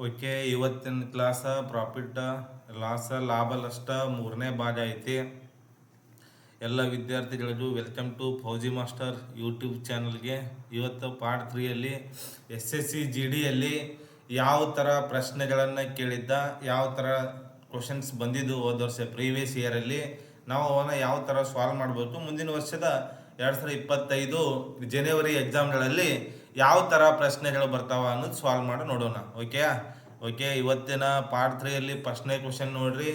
Okay, ಇವತ್ತಿನ ಕ್ಲಾಸ profit ಲಾಸ ಲಾಭ ನಷ್ಟ ಮೂರನೇ ಭಾಗ ಐತಿ. ಎಲ್ಲ ವಿದ್ಯಾರ್ಥಿಗಳಿಗೂ welcome to Fauji master YouTube ಚಾನಲ್ಗೆ ಇವತ್ತು ಪಾರ್ಟ್ ತ್ರೀಯಲ್ಲಿ ಎಸ್ ಎಸ್ ಸಿ ಜಿ ಡಿಯಲ್ಲಿ ಯಾವ ಥರ ಪ್ರಶ್ನೆಗಳನ್ನು ಕೇಳಿದ್ದ, ಯಾವ ಥರ ಕ್ವಶನ್ಸ್ ಬಂದಿದ್ದು ಹೋದ ವರ್ಷ ಪ್ರೀವಿಯಸ್ ಇಯರಲ್ಲಿ ನಾವು ಅವನ್ನ ಯಾವ ಥರ ಸಾಲ್ವ್ ಮಾಡಬೇಕು. ಮುಂದಿನ ವರ್ಷದ ಎರಡು ಸಾವಿರದ ಇಪ್ಪತ್ತೈದು ಜನವರಿ ಎಕ್ಸಾಮ್ಗಳಲ್ಲಿ ಯಾವ ಥರ ಪ್ರಶ್ನೆಗಳು ಬರ್ತಾವ ಅನ್ನೋದು ಸಾಲ್ವ್ ಮಾಡಿ, ನೋಡೋಣ. ಓಕೆ ಓಕೆ ಇವತ್ತಿನ ಪಾರ್ಟ್ ತ್ರೀಯಲ್ಲಿ ಪ್ರಶ್ನೆ ಕ್ವಶನ್ ನೋಡ್ರಿ.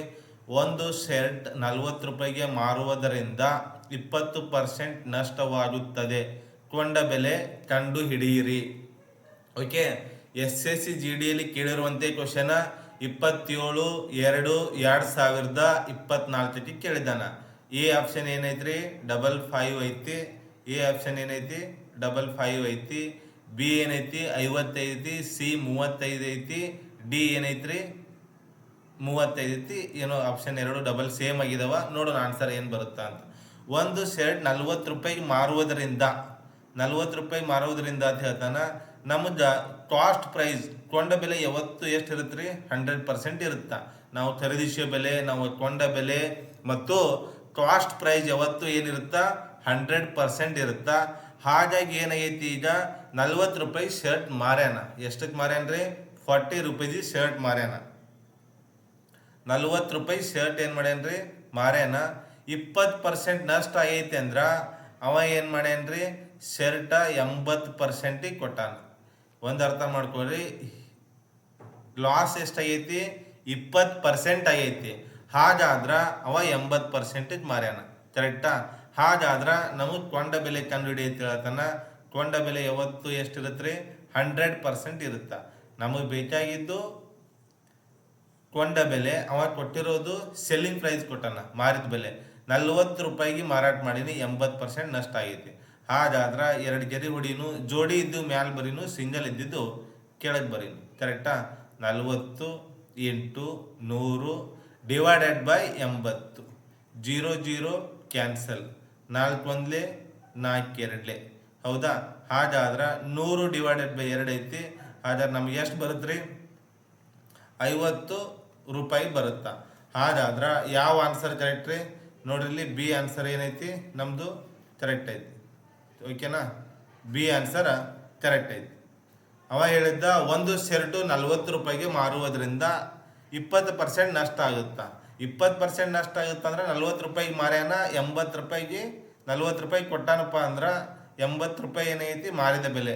ಒಂದು ಶರ್ಟ್ ನಲ್ವತ್ತು ರೂಪಾಯಿಗೆ ಮಾರುವುದರಿಂದ ಇಪ್ಪತ್ತು ಪರ್ಸೆಂಟ್ ನಷ್ಟವಾಗುತ್ತದೆ. ಕೊಂಡ ಬೆಲೆ ಕಂಡು ಹಿಡಿಯಿರಿ. Okay S S C G ಡಿಯಲ್ಲಿ ಕೇಳಿರುವಂತೆ ಕ್ವಶನ ಇಪ್ಪತ್ತೇಳು, ಎರಡು ಎರಡು ಸಾವಿರದ ಇಪ್ಪತ್ನಾಲ್ಕಕ್ಕೆ ಕೇಳಿದಾನ ಎ ಆಪ್ಷನ್ ಏನೈತ್ರಿ? ಡಬಲ್ ಫೈವ್ ಐತಿ. ಎ ಆಪ್ಷನ್ ಏನೈತಿ? ಡಬಲ್ ಫೈವ್ ಐತಿ. ಬಿ ಏನೈತಿ? ಐವತ್ತೈದು ಐತಿ. ಸಿ ಮೂವತ್ತೈದು ಐತಿ. ಡಿ ಏನೈತ್ರಿ? ಮೂವತ್ತೈದು ಐತಿ. ಏನೋ ಆಪ್ಷನ್ ಎರಡು ಡಬಲ್ ಸೇಮ್ ಆಗಿದಾವ. ನೋಡೋಣ ಆನ್ಸರ್ ಏನು ಬರುತ್ತಾ ಅಂತ. ಒಂದು ಶರ್ಟ್ ನಲ್ವತ್ತು ರೂಪಾಯಿಗೆ ಮಾರುವುದರಿಂದ, ನಲ್ವತ್ತು ರೂಪಾಯಿ ಮಾರುವುದರಿಂದ ಅಂತ ಹೇಳ್ತಾನೆ ನಮ್ದ ಕಾಸ್ಟ್ ಪ್ರೈಸ್ ಕೊಂಡ ಬೆಲೆ ಯಾವತ್ತು ಎಷ್ಟು ಇರುತ್ತೆ ರೀ ಹಂಡ್ರೆಡ್ ಪರ್ಸೆಂಟ್ ಇರುತ್ತೆ. ನಾವು ಖರೀದಿಸೋ ಬೆಲೆ, ನಾವು ಕೊಂಡ ಬೆಲೆ, ಮತ್ತು ಕಾಸ್ಟ್ ಪ್ರೈಸ್ ಯಾವತ್ತು ಏನಿರುತ್ತಾ? ಹಂಡ್ರೆಡ್ ಪರ್ಸೆಂಟ್ ಇರುತ್ತಾ. ಹಾಗಾಗಿ ಏನಾಗೈತಿ ಈಗ? ನಲ್ವತ್ತು ರೂಪಾಯಿ ಶರ್ಟ್ ಮಾರ್ಯಾನ. ಎಷ್ಟಕ್ಕೆ ಮಾರ್ಯಾನ್ರಿ? ಫಾರ್ಟಿ ರುಪೀಸ್ ಶರ್ಟ್ ಮಾರ್ಯಾನ. ನಲ್ವತ್ತು ರೂಪಾಯಿ ಶರ್ಟ್ ಏನು ಮಾಡ್ಯಾನ್ರಿ? ಮಾರ್ಯಾನ. ಇಪ್ಪತ್ತು ಪರ್ಸೆಂಟ್ ನಷ್ಟ ಆಗೈತಿ ಅಂದ್ರ ಅವ ಏನು ಮಾಡ್ಯಾನ್ರಿ? ಶರ್ಟ ಎಂಬತ್ತು ಪರ್ಸೆಂಟಿಗೆ ಕೊಟ್ಟಾನ. ಒಂದು ಅರ್ಥ ಮಾಡ್ಕೊಳ್ರಿ. ಲಾಸ್ ಎಷ್ಟಾಗೈತಿ ಇಪ್ಪತ್ತು ಪರ್ಸೆಂಟ್ ಆಗೈತಿ. ಹಾಗಾದ್ರೆ ಅವ ಎಂಬತ್ತು ಪರ್ಸೆಂಟಿಗೆ ಮಾರ್ಯಾನ. ಕರೆಕ್ಟಾ ಹಾಗಾದ್ರೆ ನಮಗೆ ಕೊಂಡ ಬೆಲೆ ಕಂಡು ಹಿಡಿಯೈತಿ ಹೇಳ್ತಾನ ಕೊಂಡ ಬೆಲೆ ಯಾವತ್ತು ಎಷ್ಟಿರುತ್ತೆ ಹಂಡ್ರೆಡ್ ಪರ್ಸೆಂಟ್ ಇರುತ್ತೆ. ನಮಗೆ ಬೇಕಾಗಿದ್ದು ಕೊಂಡ ಬೆಲೆ, ಅವ ಕೊಟ್ಟಿರೋದು ಸೆಲ್ಲಿಂಗ್ ಪ್ರೈಸ್ ಕೊಟ್ಟಾನ, ಮಾರಿದ ಬೆಲೆ. ನಲ್ವತ್ತು ರೂಪಾಯಿಗೆ ಮಾರಾಟ ಮಾಡೀನಿ, ಎಂಬತ್ತು ಪರ್ಸೆಂಟ್ ನಷ್ಟ ಆಗೈತಿ. ಹಾಗಾದ್ರೆ ಎರಡು ಗೆರೆ ಹೊಡಿನು, ಜೋಡಿ ಇದ್ದು, ಮ್ಯಾಲ ಬರೀನು ಸಿಂಗಲ್ ಇದ್ದಿದ್ದು ಕೆಳಗೆ ಬರೀನು. ಕರೆಕ್ಟಾ ನಲ್ವತ್ತು ಎಂಟು ನೂರು ಡಿವೈಡೆಡ್ ಬೈ ಎಂಬತ್ತು. ಜೀರೋ ಜೀರೋ ಕ್ಯಾನ್ಸಲ್ ನಾಲ್ಕು ಒಂದ್ಲೆ ನಾಲ್ಕು ಎರಡ್ಲೆ ಹೌದಾ? ಹಾಗಾದ್ರೆ ನೂರು ಡಿವೈಡೆಡ್ ಬೈ ಎರಡು ಐತಿ. ಹಾಗಾದ್ರೆ ನಮ್ಗೆ ಎಷ್ಟು ಬರುತ್ತೆ ರೀ ಐವತ್ತು ರೂಪಾಯಿ ಬರುತ್ತಾ? ಹಾಗಾದ್ರೆ ಯಾವ ಆನ್ಸರ್ ಕರೆಕ್ಟ್ ರೀ? ನೋಡ್ರಿ ಬಿ ಆನ್ಸರ್ ಏನೈತಿ? ನಮ್ಮದು ಕರೆಕ್ಟ್ ಐತಿ. ಓಕೆನಾ ಬಿ ಆನ್ಸರ್ ಕರೆಕ್ಟ್ ಐತಿ. ಅವ ಹೇಳಿದ್ದ ಒಂದು ಶರ್ಟು ನಲ್ವತ್ತು ರೂಪಾಯಿಗೆ ಮಾರುವುದರಿಂದ ಇಪ್ಪತ್ತು ಪರ್ಸೆಂಟ್ ನಷ್ಟ ಆಗುತ್ತಾ? ಇಪ್ಪತ್ತು ಪರ್ಸೆಂಟ್ ನಷ್ಟ ಆಗುತ್ತೆ ಅಂದ್ರೆ ನಲ್ವತ್ತು ರೂಪಾಯಿಗೆ ಮಾರ್ಯಾನ, ಎಂಬತ್ತು ರೂಪಾಯಿಗೆ ನಲ್ವತ್ತು ರೂಪಾಯಿ ಕೊಟ್ಟಾನಪ್ಪ ಅಂದ್ರೆ ಎಂಬತ್ತು ರೂಪಾಯಿ ಏನೈತಿ? ಮಾರಿದ ಬೆಲೆ.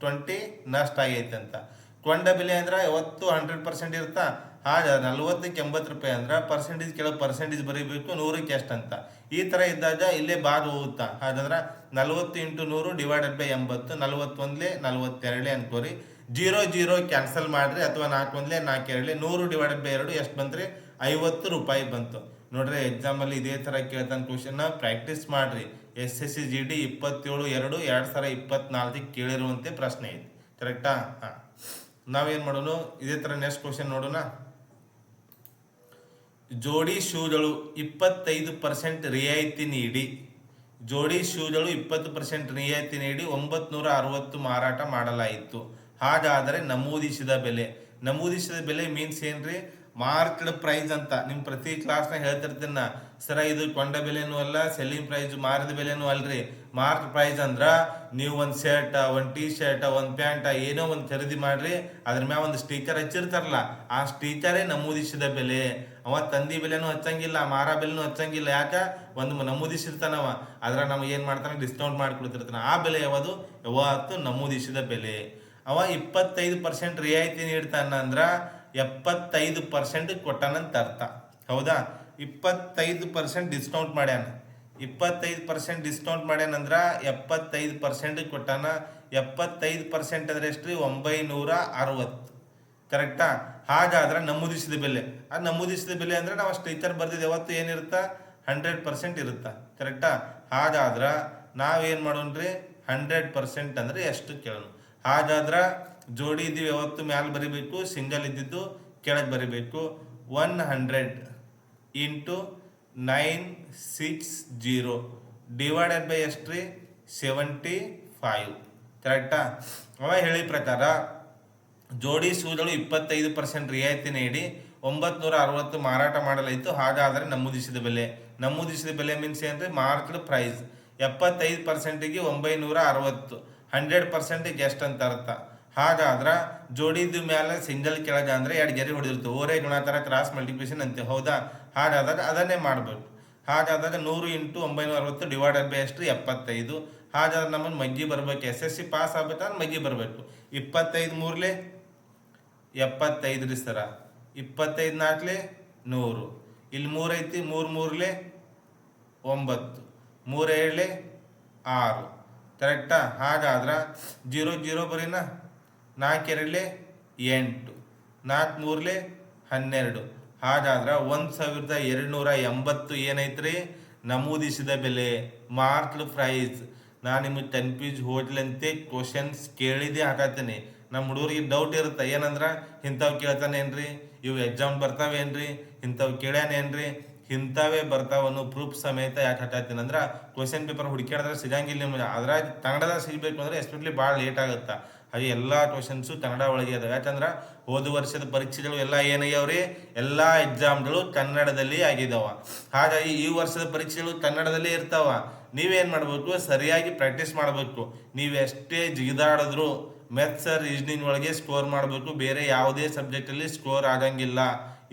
ಟ್ವೆಂಟಿ ನಷ್ಟ ಆಗೈತೆ ಅಂತ. ಕೊಂಡ ಬೆಲೆ ಅಂದ್ರೆ ಯಾವತ್ತು ಹಂಡ್ರೆಡ್ ಪರ್ಸೆಂಟ್ ಇರುತ್ತಾ. ಹಾಗ ನಲ್ವತ್ತಕ್ಕೆ ಎಂಬತ್ತು ರೂಪಾಯಿ ಅಂದ್ರೆ ಪರ್ಸೆಂಟೇಜ್ ಕೆಲವು ಪರ್ಸೆಂಟೇಜ್ ಬರೀಬೇಕು, ನೂರಕ್ಕೆ ಎಷ್ಟು ಅಂತ ಈ ಥರ ಇದ್ದಾಗ ಇಲ್ಲೇ ಬಾಗ ಹೋಗುತ್ತಾ? ಹಾಗಾದ್ರೆ ನಲ್ವತ್ತು ಇಂಟು ನೂರು ಡಿವೈಡೆಡ್ ಬೈ ಎಂಬತ್ತು, ನಲ್ವತ್ತೊಂದ್ಲೆ ನಲ್ವತ್ತೆರಡೇ ಅನ್ಕೋರಿ. ಜೀರೋ ಜೀರೋ ಕ್ಯಾನ್ಸಲ್ ಮಾಡಿರಿ, ಅಥವಾ ನಾಲ್ಕು ಒಂದ್ಲೆ ನಾಲ್ಕು ಎರಡ್ಲೆ ನೂರು ಡಿವೈಡೆಡ್ ಬೈ ಎರಡು ಎಷ್ಟು ಬಂತ್ರಿ? ಐವತ್ತು ರೂಪಾಯಿ ಬಂತು. ನೋಡ್ರಿ ಎಕ್ಸಾಮಲ್ಲಿ ಇದೇ ಥರ ಕೇಳ್ತಾನೆ ಕ್ವಶನ್ನ ಪ್ರಾಕ್ಟೀಸ್ ಮಾಡ್ರಿ. S S C G D ಇಪ್ಪತ್ತೇಳು ಎರಡು ಎರಡು ಸಾವಿರ ಇಪ್ಪತ್ನಾಲ್ಕಿಗೆ ಕೇಳಿರುವಂತೆ ಪ್ರಶ್ನೆ ಇದೆ ಕರೆಕ್ಟಾ ಹಾಂ. ನಾವೇನು ಮಾಡೋಣ ಇದೇ ಥರ ನೆಕ್ಸ್ಟ್ ಕ್ವಶನ್ ನೋಡೋಣ. ಜೋಡಿ ಶೂಗಳು ಇಪ್ಪತ್ತೈದು ಪರ್ಸೆಂಟ್ ರಿಯಾಯಿತಿ ನೀಡಿ. ಜೋಡಿ ಶೂಗಳು ಇಪ್ಪತ್ತು ಪರ್ಸೆಂಟ್ ರಿಯಾಯಿತಿ ನೀಡಿ ಒಂಬತ್ತು ಅರವತ್ತು ಮಾರಾಟ ಮಾಡಲಾಯಿತು. ಹಾಗಾದರೆ ನಮೂದಿಸಿದ ಬೆಲೆ. ನಮೂದಿಸಿದ ಬೆಲೆ ಮೀನ್ಸ್ ಏನ್ರಿ? ಮಾರ್ಕೆಟ್ ಪ್ರೈಸ್ ಅಂತ. ನಿಮ್ಮ ಪ್ರತಿ ಕ್ಲಾಸ್ನಾಗ ಹೇಳ್ತಿರ್ತೀನಿ ನಾ, ಸರ, ಇದು ಕೊಂಡ ಬೆಲೆನೂ ಅಲ್ಲ ಸೆಲ್ಲಿಂಗ್ ಪ್ರೈಸ್ ಮಾರಿದ ಬೆಲೆನೂ ಅಲ್ರಿ. ಮಾರ್ಕ್ ಪ್ರೈಸ್ ಅಂದ್ರ, ನೀವು ಒಂದು ಶರ್ಟ್ ಒಂದು ಟೀ ಶರ್ಟ್ ಒಂದು ಪ್ಯಾಂಟ್, ಏನೋ ಒಂದು ಖರೀದಿ ಮಾಡ್ರಿ, ಅದ್ರ ಮ್ಯಾಲ ಒಂದು ಸ್ಟೀಕರ್ ಹಚ್ಚಿರ್ತಾರಲ್ಲ, ಆ ಸ್ಟೀಕರೇ ನಮೂದಿಸಿದ ಬೆಲೆ. ಅವ ತಂದಿ ಬೆಲೆನೂ ಹಚ್ಚಂಗಿಲ್ಲ, ಮಾರ ಬೆಲೆನೂ ಹಚ್ಚಂಗಿಲ್ಲ, ಯಾಕ? ಒಂದು ನಮೂದಿಸಿರ್ತಾನವ ಅದ್ರ ನಮ್ಗೆ ಏನು ಮಾಡ್ತಾನೆ ಡಿಸ್ಕೌಂಟ್ ಮಾಡ್ಕೊಡ್ತಿರ್ತಾನ. ಆ ಬೆಲೆ ಯಾವುದು? ಯಾವತ್ತು ನಮೂದಿಸಿದ ಬೆಲೆ. ಅವ ಇಪ್ಪತ್ತೈದು ಪರ್ಸೆಂಟ್ ರಿಯಾಯಿತಿ ನೀಡ್ತಾನ ಅಂದ್ರ ಎಪ್ಪತ್ತೈದು ಪರ್ಸೆಂಟ್ ಕೊಟ್ಟಾನಂತ ಅರ್ಥ. ಹೌದಾ? ಇಪ್ಪತ್ತೈದು ಪರ್ಸೆಂಟ್ ಡಿಸ್ಕೌಂಟ್ ಮಾಡ್ಯಾನ. ಇಪ್ಪತ್ತೈದು ಪರ್ಸೆಂಟ್ ಡಿಸ್ಕೌಂಟ್ ಮಾಡ್ಯಾನಂದ್ರೆ ಎಪ್ಪತ್ತೈದು ಪರ್ಸೆಂಟ್ ಕೊಟ್ಟಾನ. ಎಪ್ಪತ್ತೈದು ಪರ್ಸೆಂಟ್ ಅಂದ್ರೆ ರೀ ಒಂಬೈನೂರ ಅರವತ್ತು ಕರೆಕ್ಟಾ? ಹಾಗಾದ್ರೆ ನಮೂದಿಸಿದ ಬೆಲೆ. ಆ ನಮೂದಿಸಿದ ಬೆಲೆ ಅಂದ್ರೆ ನಾವು ಅಷ್ಟು ಇತರ ಬರ್ದಿದ್ದು ಯಾವತ್ತು ಏನಿರುತ್ತಾ? ಹಂಡ್ರೆಡ್ ಪರ್ಸೆಂಟ್ ಇರುತ್ತಾ? ಕರೆಕ್ಟಾ? ಹಾಗಾದ್ರ ಮಾಡೋಣ ರೀ ಹಂಡ್ರೆಡ್ ಪರ್ಸೆಂಟ್ ಅಂದ್ರೆ ಎಷ್ಟು ಕೇಳೋಣ. ಹಾಗಾದ್ರ ಜೋಡಿ ಇದ್ದೀವಿ ಯಾವತ್ತು ಮ್ಯಾಲೆ ಬರಿಬೇಕು ಸಿಂಗಲ್ ಇದ್ದಿದ್ದು ಕೆಳಗೆ ಬರಿಬೇಕು. One hundred into nine six zero divided by ಎಷ್ಟ್ರಿ ಸೆವೆಂಟಿ ಫೈವ್ ಕರೆಕ್ಟಾ ಅವ ಹೇಳಿ ಪ್ರಕಾರ, ಜೋಡಿ ಶೂಗಳು ಇಪ್ಪತ್ತೈದು ಪರ್ಸೆಂಟ್ ರಿಯಾಯಿತಿ ನೀಡಿ ಒಂಬತ್ನೂರ ಅರವತ್ತು ಮಾರಾಟ ಮಾಡಲಾಯಿತು. ಹಾಗಾದರೆ ನಮೂದಿಸಿದ ಬೆಲೆ. ನಮೂದಿಸಿದ ಬೆಲೆ ಮೀನ್ಸ್ ಏನ್ರಿ? ಮಾರ್ಕ್ಡ್ ಪ್ರೈಸ್ ಎಪ್ಪತ್ತೈದು ಪರ್ಸೆಂಟಿಗೆ ಒಂಬೈನೂರ ಅರವತ್ತು ಹಂಡ್ರೆಡ್ ಪರ್ಸೆಂಟಿಗೆ ಎಷ್ಟು ಅಂತ ಅರ್ಥ? ಹಾಗಾದ್ರೆ ಜೋಡಿದ ಮೇಲೆ ಸಿಂಗಲ್ ಕೆಳಗೆ ಅಂದರೆ ಎರಡು ಗೆರೆ ಹೊಡೆದಿರ್ತವೆ. ಓರೇ ಗುಣಾಕಾರ ಕ್ರಾಸ್ ಮಲ್ಟಿಪ್ಲಿಕೇಶನ್ ಅಂತೆ. ಹೌದಾ? ಹಾಗಾದಾಗ ಅದನ್ನೇ ಮಾಡಬೇಕು. ಹಾಗಾದಾಗ ನೂರು ಇಂಟು ಒಂಬೈನೂರ ಅರವತ್ತು ಡಿವೈಡೆಡ್ ಬೈ ಎಷ್ಟು? ಎಪ್ಪತ್ತೈದು. ಹಾಗಾದ್ರೆ ನಮ್ಮನ್ನು ಮಗ್ಗಿ ಬರ್ಬೇಕು. ಎಸ್ ಎಸ್ ಸಿ ಪಾಸ್ ಆಗ್ಬೇಕಾದ್ರೆ ಮಗ್ಗಿ ಬರಬೇಕು. ಇಪ್ಪತ್ತೈದು ಮೂರ್ಲೆ? ಎಪ್ಪತ್ತೈದು ರೀ ಸರ. ಇಪ್ಪತ್ತೈದು ನಾಲ್ಕಲೆ? ನೂರು. ಇಲ್ಲಿ ಮೂರೈತಿ ಮೂರು ಮೂರ್ಲೆ? ಒಂಬತ್ತು. ಮೂರೇಳೆ ಆರು. ಕರೆಕ್ಟಾ ಹಾಗಾದ್ರೆ ಜೀರೋ ಜೀರೋ ಬರೀನ? ನಾಲ್ಕೆರಡಲೆ ಎಂಟು ನಾಲ್ಕು ಮೂರಲೆ ಹನ್ನೆರಡು. ಹಾಗಾದ್ರೆ ಒಂದು ಸಾವಿರದ ಎರಡುನೂರ ಎಂಬತ್ತು ಏನೈತ್ರಿ? ನಮೂದಿಸಿದ ಬೆಲೆ, ಮಾರ್ಕ್ಡ್ ಪ್ರೈಸ್ ನಾನು ನಿಮಗೆ ಟೆನ್ ಪೀಜ್ ಹೋಟ್ಲಂತೆ ಕ್ವಶನ್ಸ್ ಕೇಳಿದೆ ಹಾಕತ್ತೀನಿ ನಮ್ಮ ಹುಡುಗರಿಗೆ ಡೌಟ್ ಇರುತ್ತೆ. ಏನಂದ್ರೆ, ಇಂಥವು ಕೇಳ್ತಾನೇನ್ರಿ? ಇವು ಎಕ್ಸಾಮ್ ಬರ್ತಾವೇನ್ರಿ? ಇಂಥವು ಕೇಳ್ಯಾನೇನ್ರಿ? ಇಂಥವೇ ಬರ್ತಾವನು ಪ್ರೂಫ್ ಸಮೇತ ಯಾಕೆ ಹಾಕತ್ತೀನಿ ಅಂದ್ರೆ ಕ್ವಶನ್ ಪೇಪರ್ ಹುಡುಕ್ಯಾಡಿದ್ರೆ ಸಿಗಂಗಿಲ್ಲ ನಿಮ್ಗೆ. ಅದ್ರಾಗ ಕನ್ನಡದಾಗ ಸಿಗಬೇಕು ಅಂದ್ರೆ ಎಸ್ಪೆಷಲಿ ಭಾಳ ಲೇಟ್ ಆಗುತ್ತೆ. ಹಾಗೆ ಎಲ್ಲ ಕ್ವಶನ್ಸು ಕನ್ನಡ ಒಳಗೆ ಅದಾವೆ ಯಾಕಂದ್ರೆ ಹೋದ ವರ್ಷದ ಪರೀಕ್ಷೆಗಳು ಎಲ್ಲ ಏನಾಗ್ಯಾವ್ರಿ? ಎಲ್ಲ ಎಕ್ಸಾಮ್ಗಳು ಕನ್ನಡದಲ್ಲಿ ಆಗಿದಾವ. ಹಾಗಾಗಿ ಈ ವರ್ಷದ ಪರೀಕ್ಷೆಗಳು ಕನ್ನಡದಲ್ಲೇ ಇರ್ತಾವ. ನೀವೇನು ಮಾಡಬೇಕು? ಸರಿಯಾಗಿ ಪ್ರಾಕ್ಟೀಸ್ ಮಾಡಬೇಕು. ನೀವು ಎಷ್ಟೇ ಜಿಗಿದಾಡಿದ್ರು ಮೆಥ್ಸ್ ರೀಸನಿಂಗ್ ಒಳಗೆ ಸ್ಕೋರ್ ಮಾಡಬೇಕು. ಬೇರೆ ಯಾವುದೇ ಸಬ್ಜೆಕ್ಟಲ್ಲಿ ಸ್ಕೋರ್ ಆಗಂಗಿಲ್ಲ.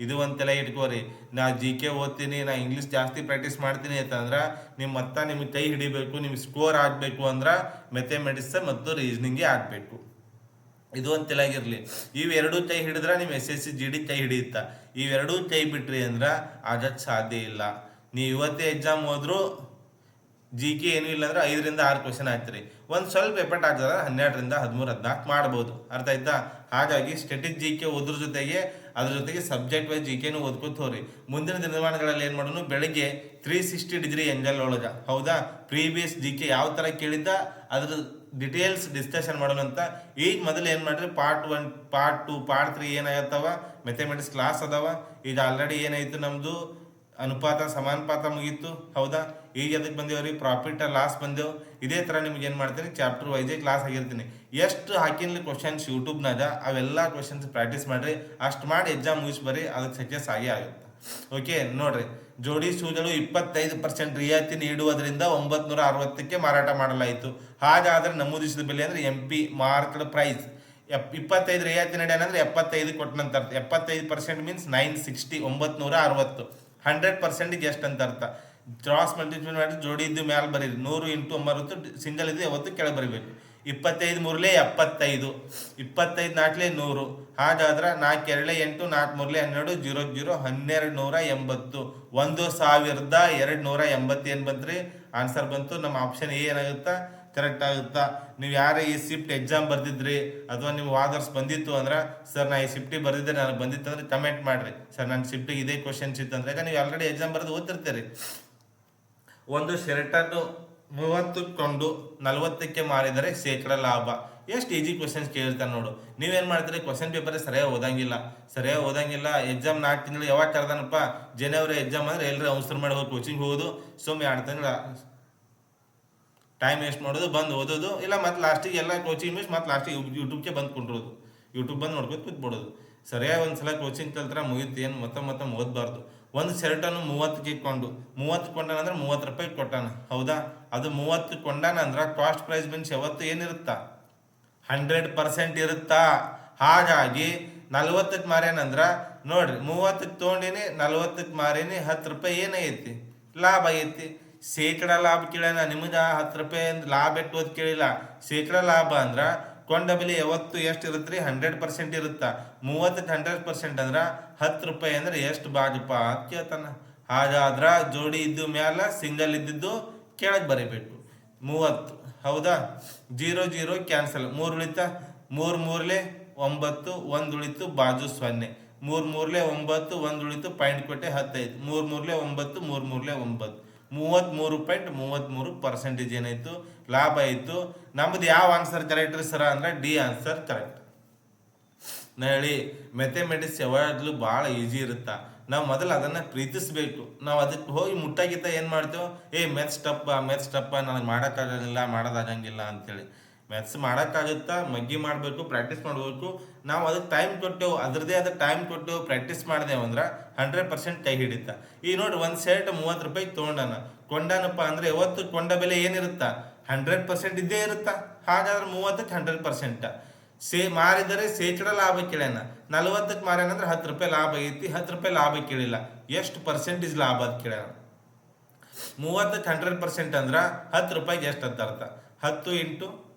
ಇದು ಒಂತೆಲ್ಲ ಇಟ್ಕೋರಿ. ನಾ ಜಿ ಕೆ ಓದ್ತೀನಿ, ನಾ ಇಂಗ್ಲೀಷ್ ಜಾಸ್ತಿ ಪ್ರಾಕ್ಟೀಸ್ ಮಾಡ್ತೀನಿ ಅಂತಂದ್ರೆ ನಿಮ್ಮ ಮತ್ತ ನಿಮಗೆ ಕೈ ಹಿಡಿಬೇಕು ನಿಮ್ಗೆ ಸ್ಕೋರ್ ಆಗಬೇಕು ಅಂದ್ರೆ ಮೆಥೆಮೆಟಿಕ್ಸ್ ಮತ್ತು ರೀಸನಿಂಗೇ ಆಗಬೇಕು. ಇದು ಒಂದು ತಲೆಯಾಗಿರ್ಲಿ ಇವೆರಡೂ ಕೈ ಹಿಡಿದ್ರೆ ನಿಮ್ಮ S S C G D ಕೈ ಹಿಡಿಯುತ್ತಾ. ಇವೆರಡೂ ಕೈ ಬಿಟ್ರಿ ಅಂದ್ರೆ ಆಗಕ್ಕೆ ಸಾಧ್ಯ ಇಲ್ಲ. ನೀವು ಇವತ್ತೇ ಎಕ್ಸಾಮ್ ಹೋದ್ರು ಜಿ ಕೆ ಏನೂ ಇಲ್ಲ ಅಂದ್ರೆ ಐದರಿಂದ ಆರು ಕ್ವಶನ್ ಆಗ್ತೀರಿ ಒಂದು ಸ್ವಲ್ಪ ಎಫೆಕ್ಟ್ ಆಗ್ತದೆ ಹನ್ನೆರಡರಿಂದ ಹದಿಮೂರು, ಹದಿನಾಲ್ಕು ಮಾಡ್ಬೋದು. ಅರ್ಥ ಆಯ್ತಾ? ಹಾಗಾಗಿ ಸ್ಟೆಟಿಕ್ ಜಿ ಕೆ ಓದ್ರ ಜೊತೆಗೆ ಅದ್ರ ಜೊತೆಗೆ ಸಬ್ಜೆಕ್ಟ್ ವೈಸ್ ಜಿ ಕೆನು ಓದ್ಕೊತ ಮುಂದಿನ ದಿನಮಾನಗಳಲ್ಲಿ ಏನು ಮಾಡೋಣ ಬೆಳಿಗ್ಗೆ ತ್ರೀ ಸಿಕ್ಸ್ಟಿ ಡಿಗ್ರಿ ಎಂಜಲ್ ಒಳಗೆ. ಹೌದಾ? ಪ್ರೀವಿಯಸ್ ಜಿ ಕೆ ಯಾವ ಥರ ಕೇಳಿದ್ದ? ಅದ್ರ ಡಿಟೇಲ್ಸ್ ಡಿಸ್ಕಷನ್ ಮಾಡೋಣ ಅಂತ. ಈಗ ಮೊದಲು ಏನು ಮಾಡ್ರಿ? Part one part two part three ಏನಾಗತ್ತವ? Mathematics class ಅದಾವ. ಈಗ ಆಲ್ರೆಡಿ ಏನಾಯಿತು ನಮ್ಮದು ಅನುಪಾತ, ಸಮಾನುಪಾತ ಮುಗೀತು. ಹೌದಾ? ಈಗ ಅದಕ್ಕೆ ಬಂದೇವ್ರಿ ಪ್ರಾಫಿಟ್ ಲಾಸ್ ಬಂದೆವು. ಇದೇ ಥರ ನಿಮ್ಗೆ ಏನು ಮಾಡ್ತೀನಿ? ಚಾಪ್ಟರ್ ವೈಸೇ ಕ್ಲಾಸ್ ಆಗಿರ್ತೀನಿ. ಎಷ್ಟು ಹಾಕಿನ್ಲಿ ಕ್ವಶನ್ಸ್ ಯೂಟ್ಯೂಬ್ನಾಗ ಅವೆಲ್ಲ ಕ್ವಶನ್ಸ್ ಪ್ರಾಕ್ಟೀಸ್ ಮಾಡಿರಿ. ಅಷ್ಟು ಮಾಡಿ ಎಕ್ಸಾಮ್ ಮುಗಿಸಿ ಬರ್ರಿ. ಅದಕ್ಕೆ ಸಕ್ಸಸ್ ಆಗೇ ಆಗುತ್ತೆ. ಓಕೆ ನೋಡ್ರಿ. ಜೋಡಿ ಶೂಗಳು ಇಪ್ಪತ್ತೈದು ಪರ್ಸೆಂಟ್ ರಿಯಾಯಿತಿ ನೀಡುವುದರಿಂದ ಒಂಬತ್ನೂರ ಅರವತ್ತಕ್ಕೆ ಮಾರಾಟ ಮಾಡಲಾಯಿತು. ಹಾಗಾದರೆ ನಮೂದಿಸಿದ ಬೆಲೆ ಅಂದರೆ ಎಂ ಪಿ ಮಾರ್ಕ್ಡ್ ಪ್ರೈಸ್ ಎಪ್ ಇಪ್ಪತ್ತೈದು ರಿಯಾಯಿತಿ ನಡೆಯಲ್ಲ ಅಂದ್ರೆ ಎಪ್ಪತ್ತೈದು ಕೊಟ್ಟನಂತ ಅರ್ಥ. ಎಪ್ಪತ್ತೈದು ಪರ್ಸೆಂಟ್ ಮೀನ್ಸ್ ನೈನ್ ಸಿಕ್ಸ್ಟಿ ಒಂಬತ್ನೂರ ಅರವತ್ತು. ಹಂಡ್ರೆಡ್ ಪರ್ಸೆಂಟ್ಗೆ ಎಷ್ಟು ಅಂತ ಅರ್ಥ. ಕ್ರಾಸ್ ಮಲ್ಟಿಪ್ಲೈ ಮಾಡಿ ಜೋಡಿ ಇದ್ದು ಮ್ಯಾಲೆ ಬರೀರಿ. ನೂರು ಇಂಟು ಒಂಬತ್ತು ಸಿಂಗಲ್ ಇದ್ದು ಯಾವತ್ತು ಕೆಳಗೆ ಬರೀಬೇಕು. ಇಪ್ಪತ್ತೈದು ಮೂರಲೆ ಎಪ್ಪತ್ತೈದು, ಇಪ್ಪತ್ತೈದು ನಾಟ್ಲೆ ನೂರು, ಹಾಗಾದ್ರೆ ನಾಲ್ಕು ಎರಡೇ ಎಂಟು, ನಾಲ್ಕು ಮೂರಲೆ ಹನ್ನೆರಡು, ಜೀರೋ ಜೀರೋ ಹನ್ನೆರಡು ನೂರ ಎಂಬತ್ತು. ಒಂದು ಸಾವಿರದ ಎರಡು ನೂರ ಎಂಬತ್ತೇನು ಬಂತ್ರಿ? ಆನ್ಸರ್ ಬಂತು, ನಮ್ಮ ಆಪ್ಷನ್ ಏನಾಗುತ್ತಾ? ಕರೆಕ್ಟ್ ಆಗುತ್ತಾ? ನೀವು ಯಾರೇ ಈ ಶಿಫ್ಟ್ ಎಕ್ಸಾಮ್ ಬರ್ದಿದ್ರಿ, ಅಥವಾ ನೀವು ವಾದರ್ಸ್ ಬಂದಿತ್ತು ಅಂದ್ರೆ ಸರ್ ನಾ ಈ ಶಿಫ್ಟಿಗೆ ಬರ್ದಿದ್ದೆ, ನನಗೆ ಬಂದಿತ್ತು ಅಂದ್ರೆ ಕಮೆಂಟ್ ಮಾಡ್ರಿ. ಸರ್ ನನ್ನ ಶಿಫ್ಟಿಗೆ ಇದೇ ಕ್ವಶನ್ಸ್ ಇತ್ತು ಅಂದ್ರೆ ಯಾಕಂದ್ರೆ ನೀವು ಆಲ್ರೆಡಿ ಎಕ್ಸಾಮ್ ಬರೆದು ಓದ್ತಿರ್ತೀರಿ. ಒಂದು ಶರ್ಟನ್ನು ಮೂವತ್ತು ಕೊಂಡು ನಲವತ್ತಕ್ಕೆ ಮಾರಿದರೆ ಶೇಕಡ ಲಾಭ. ಎಷ್ಟು ಈಜಿ ಕ್ವಶನ್ಸ್ ಕೇಳ್ತಾರೆ ನೋಡು. ನೀವೇನು ಮಾಡ್ತೀರಿ? ಕ್ವಶನ್ ಪೇಪರ್ ಸರಿಯಾಗಿ ಓದಂಗಿಲ್ಲ. ಸರಿಯಾಗಿ ಓದಂಗಿಲ್ಲ. ಎಕ್ಸಾಮ್ ನಾಲ್ಕು ತಿಂಗಳು ಯಾವಾಗ ಕರೆದಾನಪ್ಪ? ಜನವರಿ ಎಕ್ಸಾಮ್ ಅಂದರೆ ಎಲ್ಲರೂ ಅವಸರ ಮಾಡಿ ಹೋಗಿ ಕೋಚಿಂಗ್ ಹೋಗೋದು. ಸುಮ್ಮನೆ ಎರಡು ತಿಂಗಳ ಟೈಮ್ ವೇಸ್ಟ್ ಮಾಡೋದು, ಬಂದು ಓದೋದು. ಇಲ್ಲ, ಮತ್ತು ಲಾಸ್ಟಿಗೆ ಎಲ್ಲ ಕೋಚಿಂಗ್ ಮಿಸ್ ಮತ್ತು ಲಾಸ್ಟಿಗೆ ಯೂಟ್ಯೂಬ್ಗೆ ಬಂದು ಕುಂಡ್ರೋದು. ಯೂಟ್ಯೂಬ್ ಬಂದು ನೋಡ್ಕೊತ ಕೂತ್ಬಿಡೋದು. ಸರಿಯಾಗಿ ಒಂದು ಸಲ ಕೋಚಿಂಗ್ ಕಲ್ತ್ರ ಮುಗಿತು, ಏನು ಮೊತ್ತ ಮೊತ್ತ ಓದಬಾರ್ದು. ಒಂದು ಶರ್ಟನ್ನು ಮೂವತ್ತಕ್ಕೆ ಕೊಂಡು ಮೂವತ್ತು ಕೊಂಡಾನ ಅಂದ್ರೆ ಮೂವತ್ತು ರೂಪಾಯಿ ಕೊಟ್ಟಾನ. ಹೌದಾ? ಅದು ಮೂವತ್ತು ಕೊಂಡಾನ ಅಂದ್ರೆ ಕಾಸ್ಟ್ ಪ್ರೈಸ್ ಮೀನ್ಸ್ ಯಾವತ್ತು ಏನಿರುತ್ತಾ? ಹಂಡ್ರೆಡ್ ಪರ್ಸೆಂಟ್ ಇರುತ್ತಾ? ಹಾಗಾಗಿ ನಲ್ವತ್ತಕ್ಕೆ ಮಾರ್ಯಾನಂದ್ರ ನೋಡ್ರಿ, ಮೂವತ್ತಕ್ಕೆ ತೊಗೊಂಡಿನಿ, ನಲ್ವತ್ತಕ್ಕೆ ಮಾರೀನಿ ಹತ್ತು ರೂಪಾಯಿ ಏನೈತಿ ಲಾಭ ಐತಿ. ಶೇಕಡ ಲಾಭ ಕೇಳ್ಯಾನ, ನಿಮಗೆ ಹತ್ತು ರೂಪಾಯಿ ಲಾಭ ಎಟ್ಟೋದು ಕೇಳಿಲ್ಲ. ಶೇಕಡ ಲಾಭ ಅಂದ್ರ ಕೊಂಡ ಬೆಲೆ ಯಾವತ್ತು ಎಷ್ಟು ಇರುತ್ತೆ ರೀ ಹಂಡ್ರೆಡ್ ಪರ್ಸೆಂಟ್ ಇರುತ್ತಾ? ಮೂವತ್ತಕ್ಕೆ ಹಂಡ್ರೆಡ್ ಪರ್ಸೆಂಟ್ ಅಂದ್ರೆ ಹತ್ತು ರೂಪಾಯಿ ಅಂದ್ರೆ ಎಷ್ಟು ಬಾಜಪ್ಪ ಅಂತ ಕೇಳ್ತಾನ. ಹಾಗಾದ್ರ ಜೋಡಿ ಇದ್ದು ಮ್ಯಾಲ ಸಿಂಗಲ್ ಇದ್ದಿದ್ದು ಕೆಳಗೆ ಬರೀಬೇಕು. ಮೂವತ್ತು. ಹೌದಾ? ಜೀರೋ ಜೀರೋ ಕ್ಯಾನ್ಸಲ್ ಮೂರು ಉಳಿತ? ಮೂರು ಮೂರಲೆ ಒಂಬತ್ತು, ಒಂದು ಉಳಿತು ಬಾಜು ಸೊನ್ನೆ. ಮೂರು ಮೂರಲೆ ಒಂಬತ್ತು, ಒಂದು ಉಳಿತು ಪಾಯಿಂಟ್ ಕೊಟ್ಟೆ ಹತ್ತೈದು. ಮೂರು ಮೂರ್ಲೆ ಒಂಬತ್ತು, ಮೂರು ಮೂರಲೆ ಒಂಬತ್ತು. ಮೂವತ್ತ್ಮೂರು ಪಾಯಿಂಟ್ ಮೂವತ್ತ್ಮೂರು ಪರ್ಸೆಂಟೇಜ್ ಏನಾಯ್ತು? ಲಾಭ ಆಯಿತು ನಮ್ದು ಯಾವ ಆನ್ಸರ್ ಕರೆಕ್ಟ್ ರೀ ಸರ ಅಂದ್ರೆ ಡಿ ಆನ್ಸರ್ ಕರೆಕ್ಟ್ ನಾ ಹೇಳಿ ಮೆಥಮೆಟಿಕ್ಸ್ ಯಾವಾಗಲೂ ಭಾಳ ಈಜಿ ಇರುತ್ತಾ? ನಾವು ಮೊದಲು ಅದನ್ನು ಪ್ರೀತಿಸ್ಬೇಕು. ನಾವು ಅದಕ್ಕೆ ಹೋಗಿ ಮುಟ್ಟಾಗಿತ್ತ ಏನು ಮಾಡ್ತೇವೆ? ಏ ಮೆತ್ಸ್ ಟಪ್ಪ ಮೆತ್ಸ್ ಟಪ್ಪ ನನಗೆ ಮಾಡೋಕ್ಕಾಗಂಗಿಲ್ಲ, ಮಾಡೋದಾಗಂಗಿಲ್ಲ ಅಂತೇಳಿ. ಮ್ಯಾಥ್ಸ್ ಮಾಡೋಕ್ಕಾಗುತ್ತ? ಮಗ್ಗಿ ಮಾಡಬೇಕು ಪ್ರಾಕ್ಟೀಸ್ ಮಾಡಬೇಕು. ನಾವು ಅದಕ್ಕೆ ಟೈಮ್ ಕೊಟ್ಟೆವು ಅದರದೇ ಆದ ಟೈಮ್ ಕೊಟ್ಟೆವು ಪ್ರಾಕ್ಟೀಸ್ ಮಾಡಿದೆವು ಅಂದ್ರೆ ಹಂಡ್ರೆಡ್ ಪರ್ಸೆಂಟ್ ಕೈ ಹಿಡಿತ. ಈಗ ನೋಡಿ ಒಂದು ಶರ್ಟ್ ಮೂವತ್ತು ರೂಪಾಯಿ ತೊಗೊಂಡಾನ. ಕೊಂಡಾನಪ್ಪ ಅಂದ್ರೆ ಯಾವತ್ತು ಕೊಂಡ ಬೆಲೆ ಏನಿರುತ್ತಾ? ಹಂಡ್ರೆಡ್ ಪರ್ಸೆಂಟ್ ಇದ್ದೇ ಇರುತ್ತಾ? ಹಾಗಾದ್ರೆ ಮೂವತ್ತಕ್ಕೆ ಹಂಡ್ರೆಡ್ ಪರ್ಸೆಂಟ್. ಸೇ, ಮಾರಿದರೆ ಶೇಕಡ ಲಾಭ ಕೇಳ್ಯಾನ ನಲ್ವತ್ತಕ್ಕೆ ಮಾರ್ಯಾನಂದ್ರೆ ಹತ್ತು ರೂಪಾಯಿ ಲಾಭ ಐತಿ, ಹತ್ತು ರೂಪಾಯಿ ಲಾಭ ಕೇಳಿಲ್ಲ. ಎಷ್ಟು ಪರ್ಸೆಂಟೇಜ್ ಲಾಭ ಅದು ಕೇಳ್ಯಾನ ಮೂವತ್ತಕ್ಕೆ ಹಂಡ್ರೆಡ್ ಪರ್ಸೆಂಟ್ ಅಂದ್ರೆ ಹತ್ತು ರೂಪಾಯಿಗೆ ಎಷ್ಟು ಅಂತ ಅರ್ಥ. ಹತ್ತು ಇಂಟು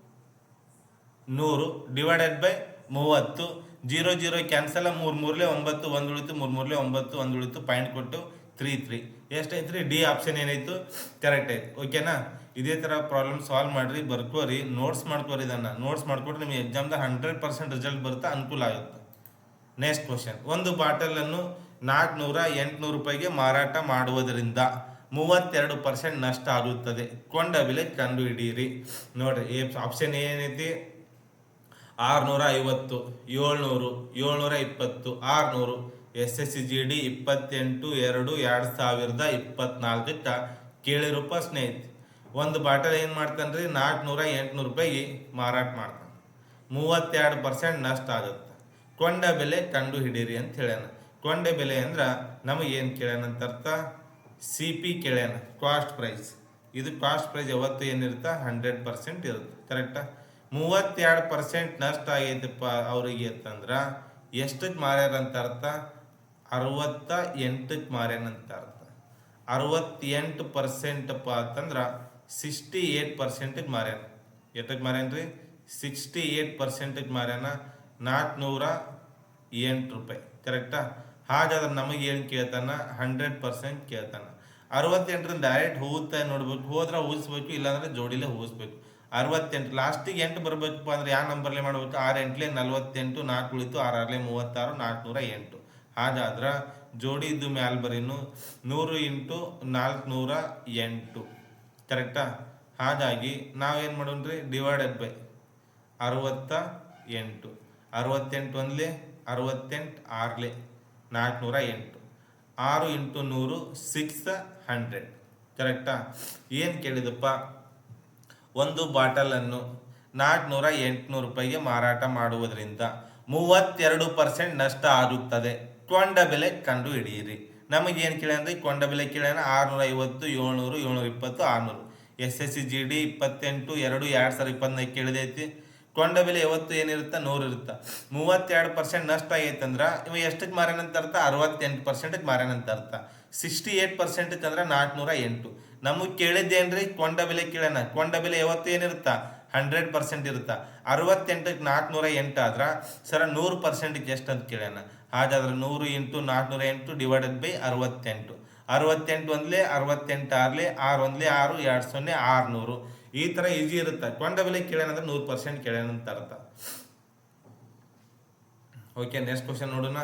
ನೂರು ಡಿವೈಡೆಡ್ ಬೈ ಮೂವತ್ತು. ಜೀರೋ ಜೀರೋ ಕ್ಯಾನ್ಸಲ್, ಮೂರು ಮೂರ್ಲೆ ಒಂಬತ್ತು, ಒಂದು ಉಳಿತು ಮೂರು ಮೂರ್ಲೆ ಒಂಬತ್ತು, ಒಂದು ಉಳಿತು ಪಾಯಿಂಟ್ ಕೊಟ್ಟು ತ್ರೀ ತ್ರೀ. ಎಷ್ಟೈತ್ರಿ ಡಿ ಆಪ್ಷನ್ ಏನಾಯ್ತು? ಕರೆಕ್ಟ್ ಆಯ್ತು. ಓಕೆನಾ? ಇದೇ ಥರ ಪ್ರಾಬ್ಲಮ್ ಸಾಲ್ವ್ ಮಾಡಿರಿ, ಬರ್ಕೋರಿ ನೋಟ್ಸ್ ಮಾಡ್ಕೋರಿ ಇದನ್ನು. ನೋಟ್ಸ್ ಮಾಡ್ಕೊಟ್ರೆ ನಿಮಗೆ ಎಕ್ಸಾಮ್ದ ಹಂಡ್ರೆಡ್ ಪರ್ಸೆಂಟ್ ರಿಸಲ್ಟ್ ಬರುತ್ತೆ, ಅನುಕೂಲ ಆಗುತ್ತೆ. ನೆಕ್ಸ್ಟ್ ಕ್ವಶನ್ ಒಂದು ಬಾಟಲನ್ನು ನಾಲ್ಕುನೂರ ಎಂಟುನೂರು ರೂಪಾಯಿಗೆ ಮಾರಾಟ ಮಾಡುವುದರಿಂದ ಮೂವತ್ತೆರಡು ಪರ್ಸೆಂಟ್ ನಷ್ಟ ಆಗುತ್ತದೆ. ಕೊಂಡ ಬೆಲೆ ಕಂಡುಹಿಡಿಯಿರಿ. ನೋಡ್ರಿ ಏ ಆಪ್ಷನ್ ಏನೈತಿ? ಆರುನೂರ ಐವತ್ತು ಏಳ್ನೂರು ಏಳ್ನೂರ ಇಪ್ಪತ್ತು ಆರುನೂರು, S S C G D ಇಪ್ಪತ್ತೆಂಟು, ಎರಡು ಎರಡು ಸಾವಿರದ ಇಪ್ಪತ್ನಾಲ್ಕಕ್ಕೆ ಕೇಳಿರೋ ಪ್ರಶ್ನೆ ಐತಿ. ಒಂದು ಬಾಟಲ್ ಏನು ಮಾಡ್ತಾನೆ ರೀ ನಾಲ್ಕುನೂರ ಎಂಟುನೂರು ರೂಪಾಯಿಗೆ ಮಾರಾಟ ಮಾಡ್ತಾನೆ ಮೂವತ್ತೆರಡು ಪರ್ಸೆಂಟ್ ನಷ್ಟ ಆಗುತ್ತೆ. ಕೊಂಡ ಬೆಲೆ ಕಂಡು ಹಿಡೀರಿ ಅಂತ ಹೇಳ್ಯಾನ. ಕೊಂಡ ಬೆಲೆ ಅಂದ್ರೆ ನಮಗೆ ಏನು ಕೇಳ್ಯಾನ ಅಂತ ಅರ್ಥ? ಸಿ ಪಿ ಕೇಳ್ಯಾನ ಕಾಸ್ಟ್ ಪ್ರೈಸ್ ಇದು ಕಾಸ್ಟ್ ಪ್ರೈಸ್ ಯಾವತ್ತು ಏನಿರುತ್ತೆ? ಹಂಡ್ರೆಡ್ ಪರ್ಸೆಂಟ್ ಇರುತ್ತೆ. ಕರೆಕ್ಟಾ ಮೂವತ್ತೆರಡು ಪರ್ಸೆಂಟ್ ನಷ್ಟ ಆಗೈತಪ್ಪ ಅವ್ರಿಗೆ ಅಂತಂದ್ರೆ ಎಷ್ಟಕ್ಕೆ ಮಾರ್ಯಾರಂತ ಅರ್ಥ? ಅರವತ್ತ ಎಂಟಕ್ಕೆ ಮಾರ್ಯಾನಂತ ಅರ್ಥ. ಅರವತ್ತೆಂಟು ಪರ್ಸೆಂಟಪ್ಪ ಅಂತಂದ್ರೆ ಸಿಕ್ಸ್ಟಿ ಏಟ್ ಪರ್ಸೆಂಟಿಗೆ ಮಾರ್ಯಾನ. ಎಷ್ಟಕ್ಕೆ ಮಾರ್ಯಾನ ರೀ? ಸಿಕ್ಸ್ಟಿ ಏಟ್ ಪರ್ಸೆಂಟಿಗೆ ಮಾರ್ಯಾನ ನಾಲ್ಕುನೂರ ಎಂಟು ರೂಪಾಯಿ. ಕರೆಕ್ಟಾ? ಹಾಗಾದ್ರೆ ನಮಗೆ ಏನು ಕೇಳ್ತಾನ? ಹಂಡ್ರೆಡ್ ಪರ್ಸೆಂಟ್ ಕೇಳ್ತಾನ. ಅರವತ್ತೆಂಟರಿಂದ ಡೈರೆಕ್ಟ್ ಹೋಗುತ್ತೆ ನೋಡ್ಬೇಕು. ಹೋದ್ರೆ ಊಹಿಸ್ಬೇಕು, ಇಲ್ಲಾಂದ್ರೆ ಜೋಡಿಲೇ ಊಹಿಸ್ಬೇಕು ಅರವತ್ತೆಂಟು, ಲಾಸ್ಟಿಗೆ ಎಂಟು ಬರಬೇಕಪ್ಪ ಅಂದ್ರೆ ಯಾವ ನಂಬರ್ಲೆ ಮಾಡ್ಬೇಕು? ಆರು ಎಂಟ್ಲೆ ನಲ್ವತ್ತೆಂಟು ನಾಲ್ಕು ಉಳಿತು ಆರ್ಲೆ ಮೂವತ್ತಾರು, ನಾಲ್ಕುನೂರ ಎಂಟು. ಹಾಗಾದ್ರೆ ಜೋಡಿ ಇದ್ದು ಮ್ಯಾಲ್ ಬರೀನು ನೂರು ಇಂಟು ನಾಲ್ಕುನೂರ ಎಂಟು. ಕರೆಕ್ಟಾ? ಹಾಗಾಗಿ ನಾವೇನು ಮಾಡೋಣ್ರಿ? ಡಿವೈಡೆಡ್ ಬೈ ಅರವತ್ತ ಎಂಟು. ಅರವತ್ತೆಂಟು ಒಂದ್ಲೆ ಅರವತ್ತೆಂಟು ಆರ್ಲೆ, ನಾಲ್ಕುನೂರ ಎಂಟು. ಆರು ಇಂಟು ನೂರು ಸಿಕ್ಸ್ ಹಂಡ್ರೆಡ್ ಕರೆಕ್ಟಾ? ಏನು ಕೇಳಿದಪ್ಪ? ಒಂದು ಬಾಟಲನ್ನು ನಾಲ್ಕುನೂರ ಎಂಟುನೂರು ರೂಪಾಯಿಗೆ ಮಾರಾಟ ಮಾಡುವುದರಿಂದ ಮೂವತ್ತೆರಡು ಪರ್ಸೆಂಟ್ ನಷ್ಟ ಆಗುತ್ತದೆ. ಕೊಂಡ ಬೆಲೆ ಕಂಡು ಹಿಡಿಯಿರಿ. ನಮಗೇನು ಅಂದರೆ ಕೊಂಡ ಬೆಲೆ ಕೇಳ್ಯಾನ ಆರುನೂರ ಐವತ್ತು ಏಳ್ನೂರು ಏಳ್ನೂರ ಇಪ್ಪತ್ತು ಆರುನೂರು. S S C G D ಇಪ್ಪತ್ತೆಂಟು, ಎರಡು ಎರಡು ಸಾವಿರದ ಇಪ್ಪತ್ತೈದು ಕೇಳಿದೈತಿ. ಕೊಂಡ ಬೆಲೆ ಯಾವತ್ತು ಏನಿರುತ್ತೆ? ನೂರು ಇರುತ್ತೆ? ಮೂವತ್ತೆರಡು ಪರ್ಸೆಂಟ್ ನಷ್ಟ ಆಗೈತಂದ್ರೆ ಇವ ಎಷ್ಟಕ್ಕೆ ಮಾರ್ಯಾನಂತ ಅರ್ಥ? ಅರವತ್ತೆಂಟು ಪರ್ಸೆಂಟಿಗೆ ಮಾರ್ಯಾನಂತ ಅರ್ಥ. ಸಿಕ್ಸ್ಟಿ ಏಟ್ ಪರ್ಸೆಂಟ್ಗೆ ಅಂದ್ರೆ ನಾಲ್ಕುನೂರ ಎಂಟು ನಮಗೆ ಕೇಳಿದ್ದೇನ್ರಿ? ಕೊಂಡ ಬೆಲೆ ಕೇಳೋಣ ಕೊಂಡ ಬೆಲೆ ಯಾವತ್ತು ಏನಿರುತ್ತಾ? ಹಂಡ್ರೆಡ್ ಪರ್ಸೆಂಟ್ ಇರುತ್ತಾ? ಅರವತ್ತೆಂಟಕ್ಕೆ ನಾಲ್ಕುನೂರ ಎಂಟು ಆದ್ರೆ, ಸರ ನೂರು ಪರ್ಸೆಂಟಿಗೆ ಎಷ್ಟು ಅಂತ ಕೇಳೋಣ ಹಾಗಾದ್ರೆ ನೂರು ಇಂಟು ನಾಲ್ಕುನೂರ ಎಂಟು ಡಿವೈಡೆಡ್ ಬೈ ಅರವತ್ತೆಂಟು. ಅರವತ್ತೆಂಟು ಒಂದ್ಲೆ ಅರವತ್ತೆಂಟು ಆರ್ಲೆ ಆರು ಒಂದ್ಲೆ ಆರು ಎರಡು ಸೊನ್ನೆ ಆರುನೂರು. ಈ ಥರ ಈಜಿ ಇರುತ್ತೆ. ಕೊಂಡ ಬೆಲೆ ಅಂದ್ರೆ ನೂರು ಪರ್ಸೆಂಟ್ ಕೇಳೋಣ ಅಂತ ಅರ್ಥ. ಓಕೆ ನೆಕ್ಸ್ಟ್ ಕ್ವಶನ್ ನೋಡೋಣ.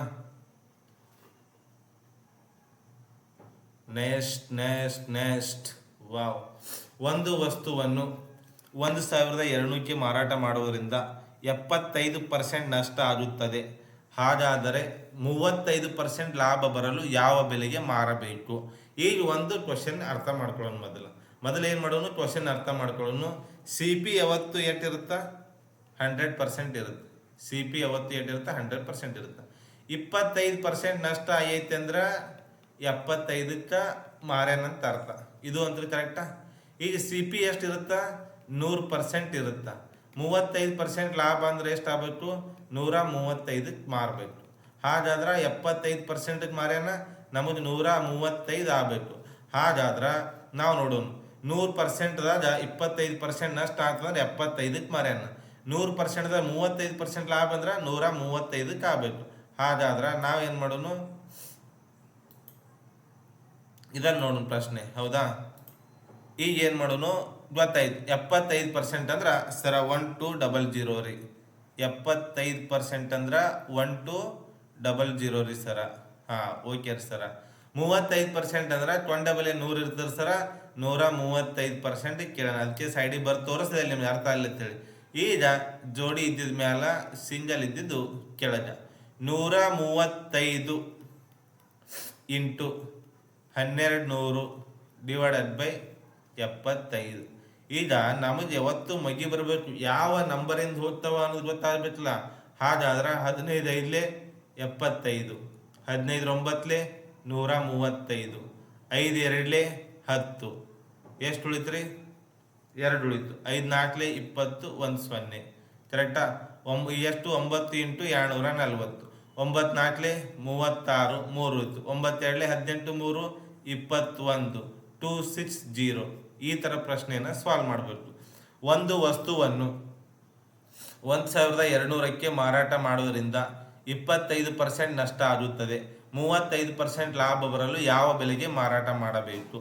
ನೆಕ್ಸ್ಟ್ ನೆಕ್ಸ್ಟ್ ನೆಕ್ಸ್ಟ್ ವಾವ್ ಒಂದು ವಸ್ತುವನ್ನು ಒಂದು ಸಾವಿರದ ಎರಡುನೂರಕ್ಕೆ ಮಾರಾಟ ಮಾಡುವುದರಿಂದ ಎಪ್ಪತ್ತೈದು ಪರ್ಸೆಂಟ್ ನಷ್ಟ ಆಗುತ್ತದೆ. ಹಾಗಾದರೆ ಮೂವತ್ತೈದು ಪರ್ಸೆಂಟ್ ಲಾಭ ಬರಲು ಯಾವ ಬೆಲೆಗೆ ಮಾರಬೇಕು? ಈಗ ಒಂದು ಕ್ವಶನ್ ಅರ್ಥ ಮಾಡ್ಕೊಳ್ಳೋಣ ಮೊದಲು. ಮೊದಲು ಏನು ಮಾಡೋನು? ಕ್ವಶನ್ ಅರ್ಥ ಮಾಡ್ಕೊಳ್ಳೋನು. ಸಿ ಪಿ ಯಾವತ್ತು ಎಷ್ಟಿರುತ್ತಾ? ಹಂಡ್ರೆಡ್ ಪರ್ಸೆಂಟ್ ಇರುತ್ತೆ. ಸಿ ಪಿ ಯಾವತ್ತು ಎಷ್ಟಿರುತ್ತೆ? ಹಂಡ್ರೆಡ್ ಪರ್ಸೆಂಟ್ ಇರುತ್ತೆ. ಇಪ್ಪತ್ತೈದು ಪರ್ಸೆಂಟ್ ನಷ್ಟ ಆಗೈತೆ ಅಂದ್ರೆ ಎಪ್ಪತ್ತೈದಕ್ಕೆ ಮಾರ್ಯಾನಂತ ಅರ್ಥ. ಇದು ಅಂದ್ರೆ ಕರೆಕ್ಟಾ ಈಗ ಸಿ ಪಿ ಎಷ್ಟು ಇರುತ್ತಾ ನೂರು ಪರ್ಸೆಂಟ್ ಇರುತ್ತಾ. ಮೂವತ್ತೈದು ಪರ್ಸೆಂಟ್ ಲಾಭ ಅಂದ್ರೆ ಎಷ್ಟು ಆಗಬೇಕು ನೂರ ಮೂವತ್ತೈದಕ್ಕೆ ಮಾರಬೇಕು. ಹಾಗಾದ್ರೆ ಎಪ್ಪತ್ತೈದು ಪರ್ಸೆಂಟ್ಗೆ ಮಾರ್ಯಾನ ನಮಗೆ ನೂರ ಮೂವತ್ತೈದು ಆಗಬೇಕು. ಹಾಗಾದ್ರೆ ನಾವು ನೋಡೋಣ, ನೂರು ಪರ್ಸೆಂಟ್ದಾಗ ಇಪ್ಪತ್ತೈದು ಪರ್ಸೆಂಟ್ ನಷ್ಟ ಆಗ್ತದಂದ್ರೆ ಎಪ್ಪತ್ತೈದಕ್ಕೆ ಮಾರ್ಯಾನ. ನೂರು ಪರ್ಸೆಂಟ್ದಾಗ ಮೂವತ್ತೈದು ಪರ್ಸೆಂಟ್ ಲಾಭ ಅಂದ್ರೆ ನೂರ ಮೂವತ್ತೈದಕ್ಕೆ ಆಗಬೇಕು. ಹಾಗಾದ್ರೆ ನಾವೇನು ಮಾಡೋಣ? ಇದನ್ನು ನೋಡೋಣ ಪ್ರಶ್ನೆ, ಹೌದಾ? ಈಗ ಏನು ಮಾಡೋನು ಗೊತ್ತಾಯ್ತು. ಎಪ್ಪತ್ತೈದು ಪರ್ಸೆಂಟ್ ಅಂದ್ರೆ ಸರ ಒನ್ ಟು ಡಬಲ್ ಜೀರೋ ರೀ. ಎಪ್ಪತ್ತೈದು ಪರ್ಸೆಂಟ್ ಅಂದ್ರೆ ಒನ್ ಟು ಡಬಲ್ ಜೀರೋ ರೀ ಸರ ಹಾಂ ಓಕೆ ರೀ ಸರ ಮೂವತ್ತೈದು ಪರ್ಸೆಂಟ್ ಅಂದ್ರೆ ಟ್ವನ್ ಡಬಲ್ ಏನು ನೂರು ಇರ್ತದೆ ಸರ ನೂರ ಮೂವತ್ತೈದು ಪರ್ಸೆಂಟ್ ಕೇಳೋಣ ಅದಕ್ಕೆ ಸೈಡಿಗೆ ಬರ್ ತೋರಿಸ್ದೆ ನಿಮ್ಗೆ ಅರ್ಥ ಆಗಲಿ ಅಂತೇಳಿ ಈಗ ಜೋಡಿ ಇದ್ದಿದ ಮ್ಯಾಲ ಸಿಂಗಲ್ ಇದ್ದಿದ್ದು ಕೆಳಗ. ನೂರ ಮೂವತ್ತೈದು ಇಂಟು ಹನ್ನೆರಡು ನೂರು ಡಿವೈಡೆಡ್ ಬೈ ಎಪ್ಪತ್ತೈದು. ಈಗ ನಮಗೆ ಯಾವತ್ತು ಮಗಿ ಬರಬೇಕು. ಯಾವ ನಂಬರಿಂದ ಹೋಗ್ತಾವ ಅನ್ನೋದು ಗೊತ್ತಾಗ್ಬೇಕಲ್ಲ. ಹಾಗಾದ್ರೆ ಹದಿನೈದು ಐದ್ಲೆ ಎಪ್ಪತ್ತೈದು ಹದಿನೈದು ಒಂಬತ್ತಲೆ ನೂರ ಮೂವತ್ತೈದು ಐದು ಎರಡ್ಲೆ ಹತ್ತು. ಎಷ್ಟು ಉಳಿತ್ರಿ ಎರಡು ಉಳಿತು ಐದು ನಾಲ್ಕಲೆ ಇಪ್ಪತ್ತು ಒಂದು ಸೊನ್ನೆ ಕರೆಕ್ಟಾ? ಒಂಬ ಎಷ್ಟು? ಒಂಬತ್ತು ಇಂಟು ಎರಡುನೂರ ನಲ್ವತ್ತು ಒಂಬತ್ತು ನಾಲ್ಕಲೆ ಮೂವತ್ತಾರು ಮೂರು ಉಳಿತು ಒಂಬತ್ತೆರಡಲೆ ಹದಿನೆಂಟು, ಮೂರು, ಇಪ್ಪತ್ತೊಂದು, ಟೂ, ಸಿಕ್ಸ್, ಜೀರೋ. ಈ ಥರ ಪ್ರಶ್ನೆಯನ್ನು ಸಾಲ್ವ್ ಮಾಡಬೇಕು. ಒಂದು ವಸ್ತುವನ್ನು ಒಂದು ಸಾವಿರದ ಎರಡುನೂರಕ್ಕೆ ಮಾರಾಟ ಮಾಡುವುದರಿಂದ ಇಪ್ಪತ್ತೈದು ಪರ್ಸೆಂಟ್ ನಷ್ಟ ಆಗುತ್ತದೆ. ಮೂವತ್ತೈದು ಪರ್ಸೆಂಟ್ ಲಾಭ ಬರಲು ಯಾವ ಬೆಲೆಗೆ ಮಾರಾಟ ಮಾಡಬೇಕು?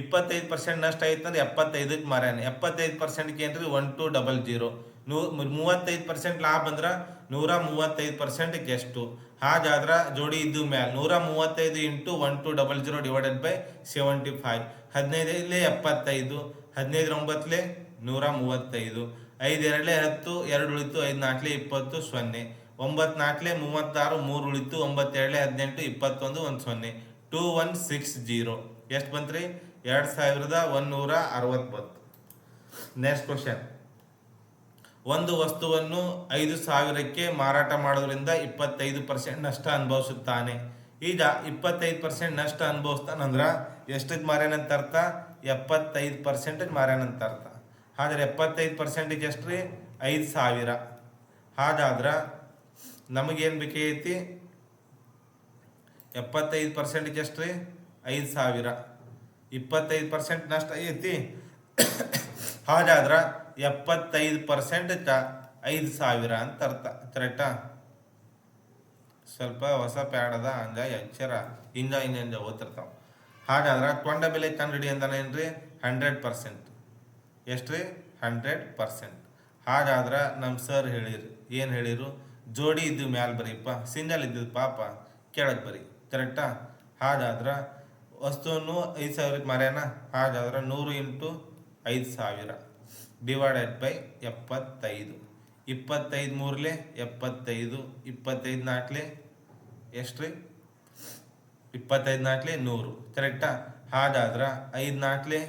ಇಪ್ಪತ್ತೈದು ಪರ್ಸೆಂಟ್ ನಷ್ಟ ಆಯ್ತಂದ್ರೆ ಎಪ್ಪತ್ತೈದಕ್ಕೆ ಮಾರಾಯಣ ಎಪ್ಪತ್ತೈದು ಪರ್ಸೆಂಟ್ಗೆ ಅಂದರೆ ಒನ್ ಟು ಡಬಲ್ ಜೀರೋ ನೂ, ಮೂವತ್ತೈದು ಪರ್ಸೆಂಟ್ ಲಾಭ ಅಂದ್ರೆ ನೂರ ಮೂವತ್ತೈದು ಪರ್ಸೆಂಟ್ಗೆ ಎಷ್ಟು? ಹಾಗಾದ್ರೆ ಜೋಡಿ ಇದ್ದು ಮ್ಯಾಲ ನೂರ ಮೂವತ್ತೈದು into one two double zero divided by seventy five ಹದಿನೈದಲೇ ಎಪ್ಪತ್ತೈದು, ಹದಿನೈದರ ಒಂಬತ್ತಲೇ ನೂರ ಮೂವತ್ತೈದು ಐದು ಎರಡಲೇ ಹತ್ತು, ಎರಡು ಉಳಿತು ಐದು ನಾಲ್ಕಲೇ ಇಪ್ಪತ್ತು, ಸೊನ್ನೆ. ಒಂಬತ್ತು ನಾಲ್ಕಲೇ ಮೂವತ್ತಾರು, ಮೂರು ಉಳಿತು ಒಂಬತ್ತೆರಡಲೇ ಹದಿನೆಂಟು, ಇಪ್ಪತ್ತೊಂದು, ಒಂದು ಸೊನ್ನೆ. Two one six zero. ಎಷ್ಟು ಬಂತ್ರಿ? ಎರಡು ಸಾವಿರದ ಒಂದೂರ ಅರವತ್ತೊಂಬತ್ತು ನೆಕ್ಸ್ಟ್ ಕ್ವಶನ್ ಒಂದು ವಸ್ತುವನ್ನು ಐದು ಸಾವಿರಕ್ಕೆ ಮಾರಾಟ ಮಾಡೋದ್ರಿಂದ ಇಪ್ಪತ್ತೈದು ಪರ್ಸೆಂಟ್ ನಷ್ಟ ಅನುಭವಿಸುತ್ತಾನೆ. ಈಗ ಇಪ್ಪತ್ತೈದು ಪರ್ಸೆಂಟ್ ನಷ್ಟ ಅನುಭವಿಸ್ತಾನಂದ್ರ ಎಷ್ಟಕ್ಕೆ ಮಾರ್ಯಾನಂತ ಅರ್ಥ? ಎಪ್ಪತ್ತೈದು ಪರ್ಸೆಂಟಿಗೆ ಮಾರ್ಯಾನಂತ ಅರ್ಥ. ಹಾಗಾದ್ರೆ ಎಪ್ಪತ್ತೈದು ಪರ್ಸೆಂಟಿಗೆ ಎಷ್ಟು ರೀ? ಐದು ಸಾವಿರ. ಹಾಗಾದ್ರೆ ನಮಗೇನು ಬೇಕೈತಿ ಎಪ್ಪತ್ತೈದು ಪರ್ಸೆಂಟಿಗೆ ಎಷ್ಟು ರೀ? ಐದು ಸಾವಿರ. ಇಪ್ಪತ್ತೈದು ಪರ್ಸೆಂಟ್ ನಷ್ಟ ಐತಿ ಹಾಗಾದ್ರೆ ಎಪ್ಪತ್ತೈದು ಪರ್ಸೆಂಟ್ ಐದು ಸಾವಿರ ಅಂತ ಅರ್ಥ. ಕರೆಕ್ಟಾ ಸ್ವಲ್ಪ ಹೊಸ ಪ್ಯಾಡದ ಹಂಗಾಗಿ ಹಂಗ ಅಕ್ಷರ ಹಿಂಗ ಓದ್ತಿರ್ತಾವೆ ಓದ್ತಿರ್ತಾವ. ಹಾಗಾದ್ರೆ ತೊಂಡ ಬೆಲೆ ಕಂಡುಹಿಡಿ ಅಂದಾನೇನ್ರಿ ಹಂಡ್ರೆಡ್ ಪರ್ಸೆಂಟ್ ಎಷ್ಟು ರೀ ಹಂಡ್ರೆಡ್ ಪರ್ಸೆಂಟ್ ಹಾಗಾದ್ರೆ ನಮ್ಮ ಸರ್ ಹೇಳಿರಿ, ಏನು ಹೇಳಿರು? ಜೋಡಿ ಇದ್ದು ಮ್ಯಾಲ ಬರೀಪ್ಪ ಸಿಂಗಲ್ ಇದ್ದಿದ್ದು ಪಾಪ, ಕೆಳಗೆ ಬರಿ. ಕರೆಕ್ಟಾ ಹಾಗಾದ್ರೆ ವಸ್ತುವನ್ನು ಐದು ಸಾವಿರಕ್ಕೆ ಮಾರ್ಯಾನ? ಹಾಗಾದ್ರೆ ನೂರು ಇಂಟು ಐದು ಸಾವಿರ. ಡಿವೈಡೆಡ್ ಬೈ ಎಪ್ಪತ್ತೈದು. ಇಪ್ಪತ್ತೈದು ಮೂರಲೆ ಎಪ್ಪತ್ತೈದು, ಇಪ್ಪತ್ತೈದು ನಾಲ್ಕಲೆ ಎಷ್ಟು ರೀ ಇಪ್ಪತ್ತೈದು ನಾಲ್ಕಲೆ ನೂರು. ಕರೆಕ್ಟಾ ಹಾಗಾದ್ರೆ ಐದು ನಾಲ್ಕಲೆ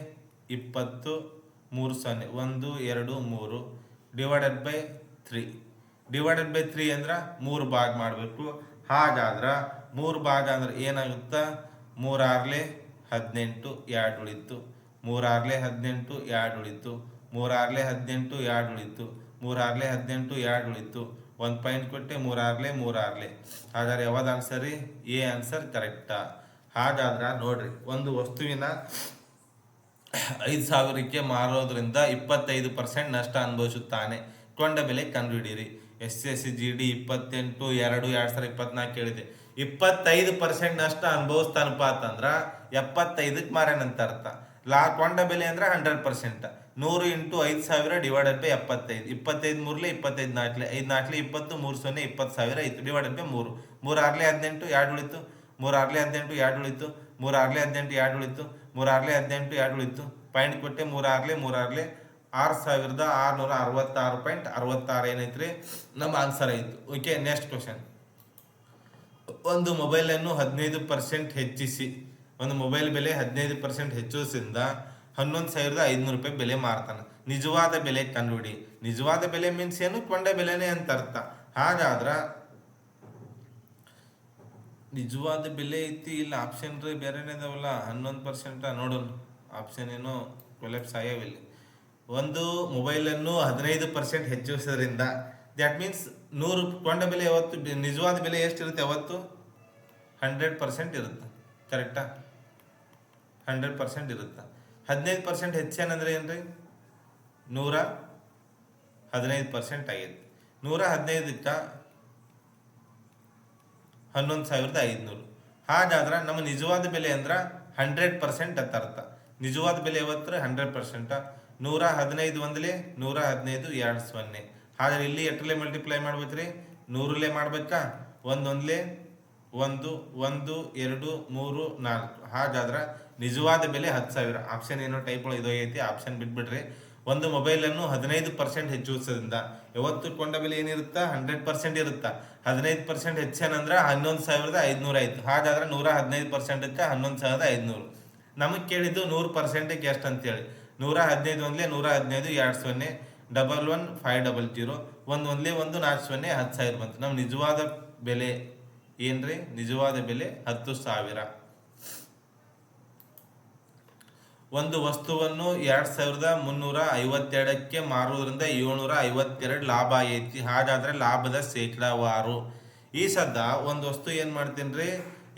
ಇಪ್ಪತ್ತು, ಮೂರು ಸೊನ್ನೆ, ಒಂದು, ಎರಡು, ಮೂರು divided by three divided by three ಅಂದ್ರೆ ಮೂರು ಭಾಗ ಮಾಡಬೇಕು. ಹಾಗಾದ್ರೆ ಮೂರು ಭಾಗ ಅಂದ್ರೆ ಏನಾಗುತ್ತೆ? ಮೂರಾಗಲೇ ಹದಿನೆಂಟು, ಎರಡು ಉಳಿತು ಮೂರಾಗಲೇ ಹದಿನೆಂಟು, ಎರಡು ಉಳಿತು ಮೂರಾಗಲೇ ಹದಿನೆಂಟು, ಎರಡು ಉಳಿತು ಮೂರಾಗಲೇ ಹದಿನೆಂಟು, ಎರಡು ಉಳಿತು ಒಂದು ಪಾಯಿಂಟ್ ಕೊಟ್ಟೆ ಮೂರಾಗಲಿ ಮೂರಾಗಲಿ ಹಾಗಾದ್ರೆ ಯಾವ್ದು ಆನ್ಸರ್ ರೀ? ಎ ಆನ್ಸರ್ ಕರೆಕ್ಟಾ ಹಾಗಾದ್ರೆ ನೋಡ್ರಿ, ಒಂದು ವಸ್ತುವಿನ ಐದು ಸಾವಿರಕ್ಕೆ ಮಾರೋದ್ರಿಂದ ಇಪ್ಪತ್ತೈದು ಪರ್ಸೆಂಟ್ ನಷ್ಟ ಅನುಭವಿಸುತ್ತಾನೆ. ಕೊಂಡ ಬೆಲೆ ಕಂಡುಹಿಡಿಯಿರಿ S S C G D ಇಪ್ಪತ್ತೆಂಟು, ಎರಡು ಎರಡು ಸಾವಿರ ಇಪ್ಪತ್ನಾಲ್ಕು ಹೇಳಿದೆ ಇಪ್ಪತ್ತೈದು ಪರ್ಸೆಂಟ್ ನಷ್ಟ ಅನುಭವಿಸ್ತಾನಪ್ಪ ಅಂತಂದ್ರ ಎಪ್ಪತ್ತೈದಕ್ಕೆ ಮಾರ್ಯಾನಂತ ಅರ್ಥ. ಲಾ, ಕೊಂಡ ಬೆಲೆ ಅಂದ್ರೆ ಹಂಡ್ರೆಡ್ ಪರ್ಸೆಂಟ್ ನೂರು ಇಂಟು ಐದು ಸಾವಿರ ಡಿವೈಡೆಡ್ ಬೈ ಎಪ್ಪತ್ತೈದು. ಇಪ್ಪತ್ತೈದು ಮೂರ್ಲೆ ಇಪ್ಪತ್ತೈದು ನಾಟ್ಲೆ. ಐದು ನಾಲ್ಕಲೆ ಇಪ್ಪತ್ತು, ಮೂರು ಸೊನ್ನೆ ಇಪ್ಪತ್ತು ಸಾವಿರ ಇತ್ತು. ಡಿವೈಡೆಡ್ ಬೈ ಮೂರು. ಮೂರು ಆರ್ಲೆ ಹದಿನೆಂಟು, ಎರಡು ಉಳಿತು. ಮೂರು ಆರ್ಲೆ ಹದಿನೆಂಟು, ಎರಡು ಉಳಿತು. ಮೂರು ಆರ್ಲೆ ಹದಿನೆಂಟು, ಎರಡು ಉಳಿತು. ಮೂರು ಆರ್ಲೆ ಹದಿನೆಂಟು, ಎರಡು ಉಳಿತು. ಪಾಯಿಂಟ್ ಕೊಟ್ಟೆ ಮೂರು ಆರ್ಲೆ ಮೂರು ಆರ್ಲೆ. ಆರು ಸಾವಿರದ ಆರುನೂರ ಅರವತ್ತಾರು ಪಾಯಿಂಟ್ ಅರವತ್ತಾರು ಏನೈತ್ರಿ? ನಮ್ಮ ಆನ್ಸರ್ ಆಯಿತು ಓಕೆ ನೆಕ್ಸ್ಟ್ ಕ್ವಶನ್ ಒಂದು ಮೊಬೈಲನ್ನು ಹದಿನೈದು ಪರ್ಸೆಂಟ್ ಹೆಚ್ಚಿಸಿ. ಒಂದು ಮೊಬೈಲ್ ಬೆಲೆ ಹದಿನೈದು ಪರ್ಸೆಂಟ್ ಹೆಚ್ಚಿಸಿಂದ ಹನ್ನೊಂದು ಸಾವಿರದ ಐದುನೂರು ರೂಪಾಯಿ ಬೆಲೆ ಮಾರ್ತಾನೆ. ನಿಜವಾದ ಬೆಲೆ ಕಂಡುಹಿಡಿ. ನಿಜವಾದ ಬೆಲೆ ಮೀನ್ಸ್ ಏನು? ಕೊಂಡ ಬೆಲೆನೇ ಅಂತ ಅರ್ಥ. ಹಾಗಾದ್ರೆ ನಿಜವಾದ ಬೆಲೆ ಐತಿ ಇಲ್ಲ ಆಪ್ಷನ್ ರೀ ಬೇರೆನೇ ಇದಾವಲ್ಲ, ಹನ್ನೊಂದು ಪರ್ಸೆಂಟ ನೋಡೋಣ. ಆಪ್ಷನ್ ಏನೋ ಕೊಲೆಪ್ಸ್ ಆಗ್ಯಾವಿಲ್ಲ ಒಂದು ಮೊಬೈಲನ್ನು ಹದಿನೈದು ಪರ್ಸೆಂಟ್ ಹೆಚ್ಚಿಸೋದ್ರಿಂದ ದ್ಯಾಟ್ ಮೀನ್ಸ್ ನೂರು ಕೊಂಡ ಬೆಲೆ ಯಾವತ್ತು, ನಿಜವಾದ ಬೆಲೆ ಎಷ್ಟಿರುತ್ತೆ ಯಾವತ್ತು? ಹಂಡ್ರೆಡ್ ಪರ್ಸೆಂಟ್ ಇರುತ್ತೆ. ಕರೆಕ್ಟಾ ಹಂಡ್ರೆಡ್ ಪರ್ಸೆಂಟ್ ಇರುತ್ತೆ. ಹದಿನೈದು ಪರ್ಸೆಂಟ್ ಹೆಚ್ಚೇನಂದ್ರೆ ಏನ್ರಿ? ನೂರ ಹದಿನೈದು ಪರ್ಸೆಂಟ್ ಆಗೈತಿ. ನೂರ ಹದಿನೈದಕ್ಕೆ ಹನ್ನೊಂದು ಸಾವಿರದ ಐದುನೂರು. ಹಾಗಾದ್ರೆ ನಮ್ಮ ನಿಜವಾದ ಬೆಲೆ ಅಂದ್ರೆ ಹಂಡ್ರೆಡ್ ಪರ್ಸೆಂಟ್ ಅಂತ ಅರ್ಥ. ನಿಜವಾದ ಬೆಲೆ ಇವತ್ತು ಹಂಡ್ರೆಡ್ ಪರ್ಸೆಂಟ್ ನೂರ ಹದಿನೈದು ಒಂದಲೇ ನೂರ ಹದಿನೈದು ಎರಡು ಸೊನ್ನೆ. ಹಾಗಾದ್ರೆ ಇಲ್ಲಿ ಎಟ್ಟಲೆ ಮಲ್ಟಿಪ್ಲೈ ಮಾಡ್ಬೇಕ್ರಿ? ನೂರಲ್ಲೇ ಮಾಡ್ಬೇಕಾ? ಒಂದೊಂದಲೇ ಒಂದು ಒಂದು, ಎರಡು, ಮೂರು, ನಾಲ್ಕು. ಹಾಗಾದ್ರೆ ನಿಜವಾದ ಬೆಲೆ ಹತ್ತು ಸಾವಿರ. ಆಪ್ಷನ್ ಏನೋ ಟೈಪ್ ಒಳಗೆ ಇದು ಐತಿ ಆಪ್ಷನ್ ಬಿಟ್ಬಿಡ್ರಿ. ಒಂದು ಮೊಬೈಲನ್ನು ಹದಿನೈದು ಪರ್ಸೆಂಟ್ ಹೆಚ್ಚಿಸೋದ್ರಿಂದ ಯಾವತ್ತು ಕೊಂಡ ಬೆಲೆ ಏನಿರುತ್ತಾ? ಹಂಡ್ರೆಡ್ ಪರ್ಸೆಂಟ್ ಇರುತ್ತಾ? ಹದಿನೈದು ಪರ್ಸೆಂಟ್ ಹೆಚ್ಚೇನಂದ್ರೆ ಹನ್ನೊಂದು ಸಾವಿರದ ಐದುನೂರ ಆಯ್ತು. ಹಾಗಾದ್ರೆ ನೂರ ಹದಿನೈದು ಪರ್ಸೆಂಟಕ್ಕೆ ಹನ್ನೊಂದು ಸಾವಿರದ ಐದುನೂರು. ನಮಗೆ ಕೇಳಿದ್ದು ನೂರು ಪರ್ಸೆಂಟಿಗೆ ಎಷ್ಟು ಅಂತೇಳಿ. ನೂರ ಹದಿನೈದು ಒಂದ್ಲೆ ನೂರ ಹದಿನೈದು, ಎರಡು ಸೊನ್ನೆ double one five double zero ಒಂದು ಒಂದ್ಲೆ ಒಂದು, ನಾಲ್ಕು ಸೊನ್ನೆ, ಹತ್ತು ಸಾವಿರ ಬಂತು. ನಮ್ಮ ನಿಜವಾದ ಬೆಲೆ ಏನ್ರಿ? ನಿಜವಾದ ಬೆಲೆ ಹತ್ತು ಸಾವಿರ. ಒಂದು ವಸ್ತುವನ್ನು ಎರಡ್ ಸಾವಿರದ ಮುನ್ನೂರ ಐವತ್ತೆರಡಕ್ಕೆ ಮಾರುವುದರಿಂದ ಏಳ್ನೂರ ಐವತ್ತೆರಡು ಲಾಭ ಐತಿ. ಹಾಗಾದ್ರೆ ಲಾಭದ ಶೇಕಡಾವಾರು ಈ ಸದ್ದ ಒಂದು ವಸ್ತು ಏನು ಮಾಡ್ತೀನಿ ರೀ?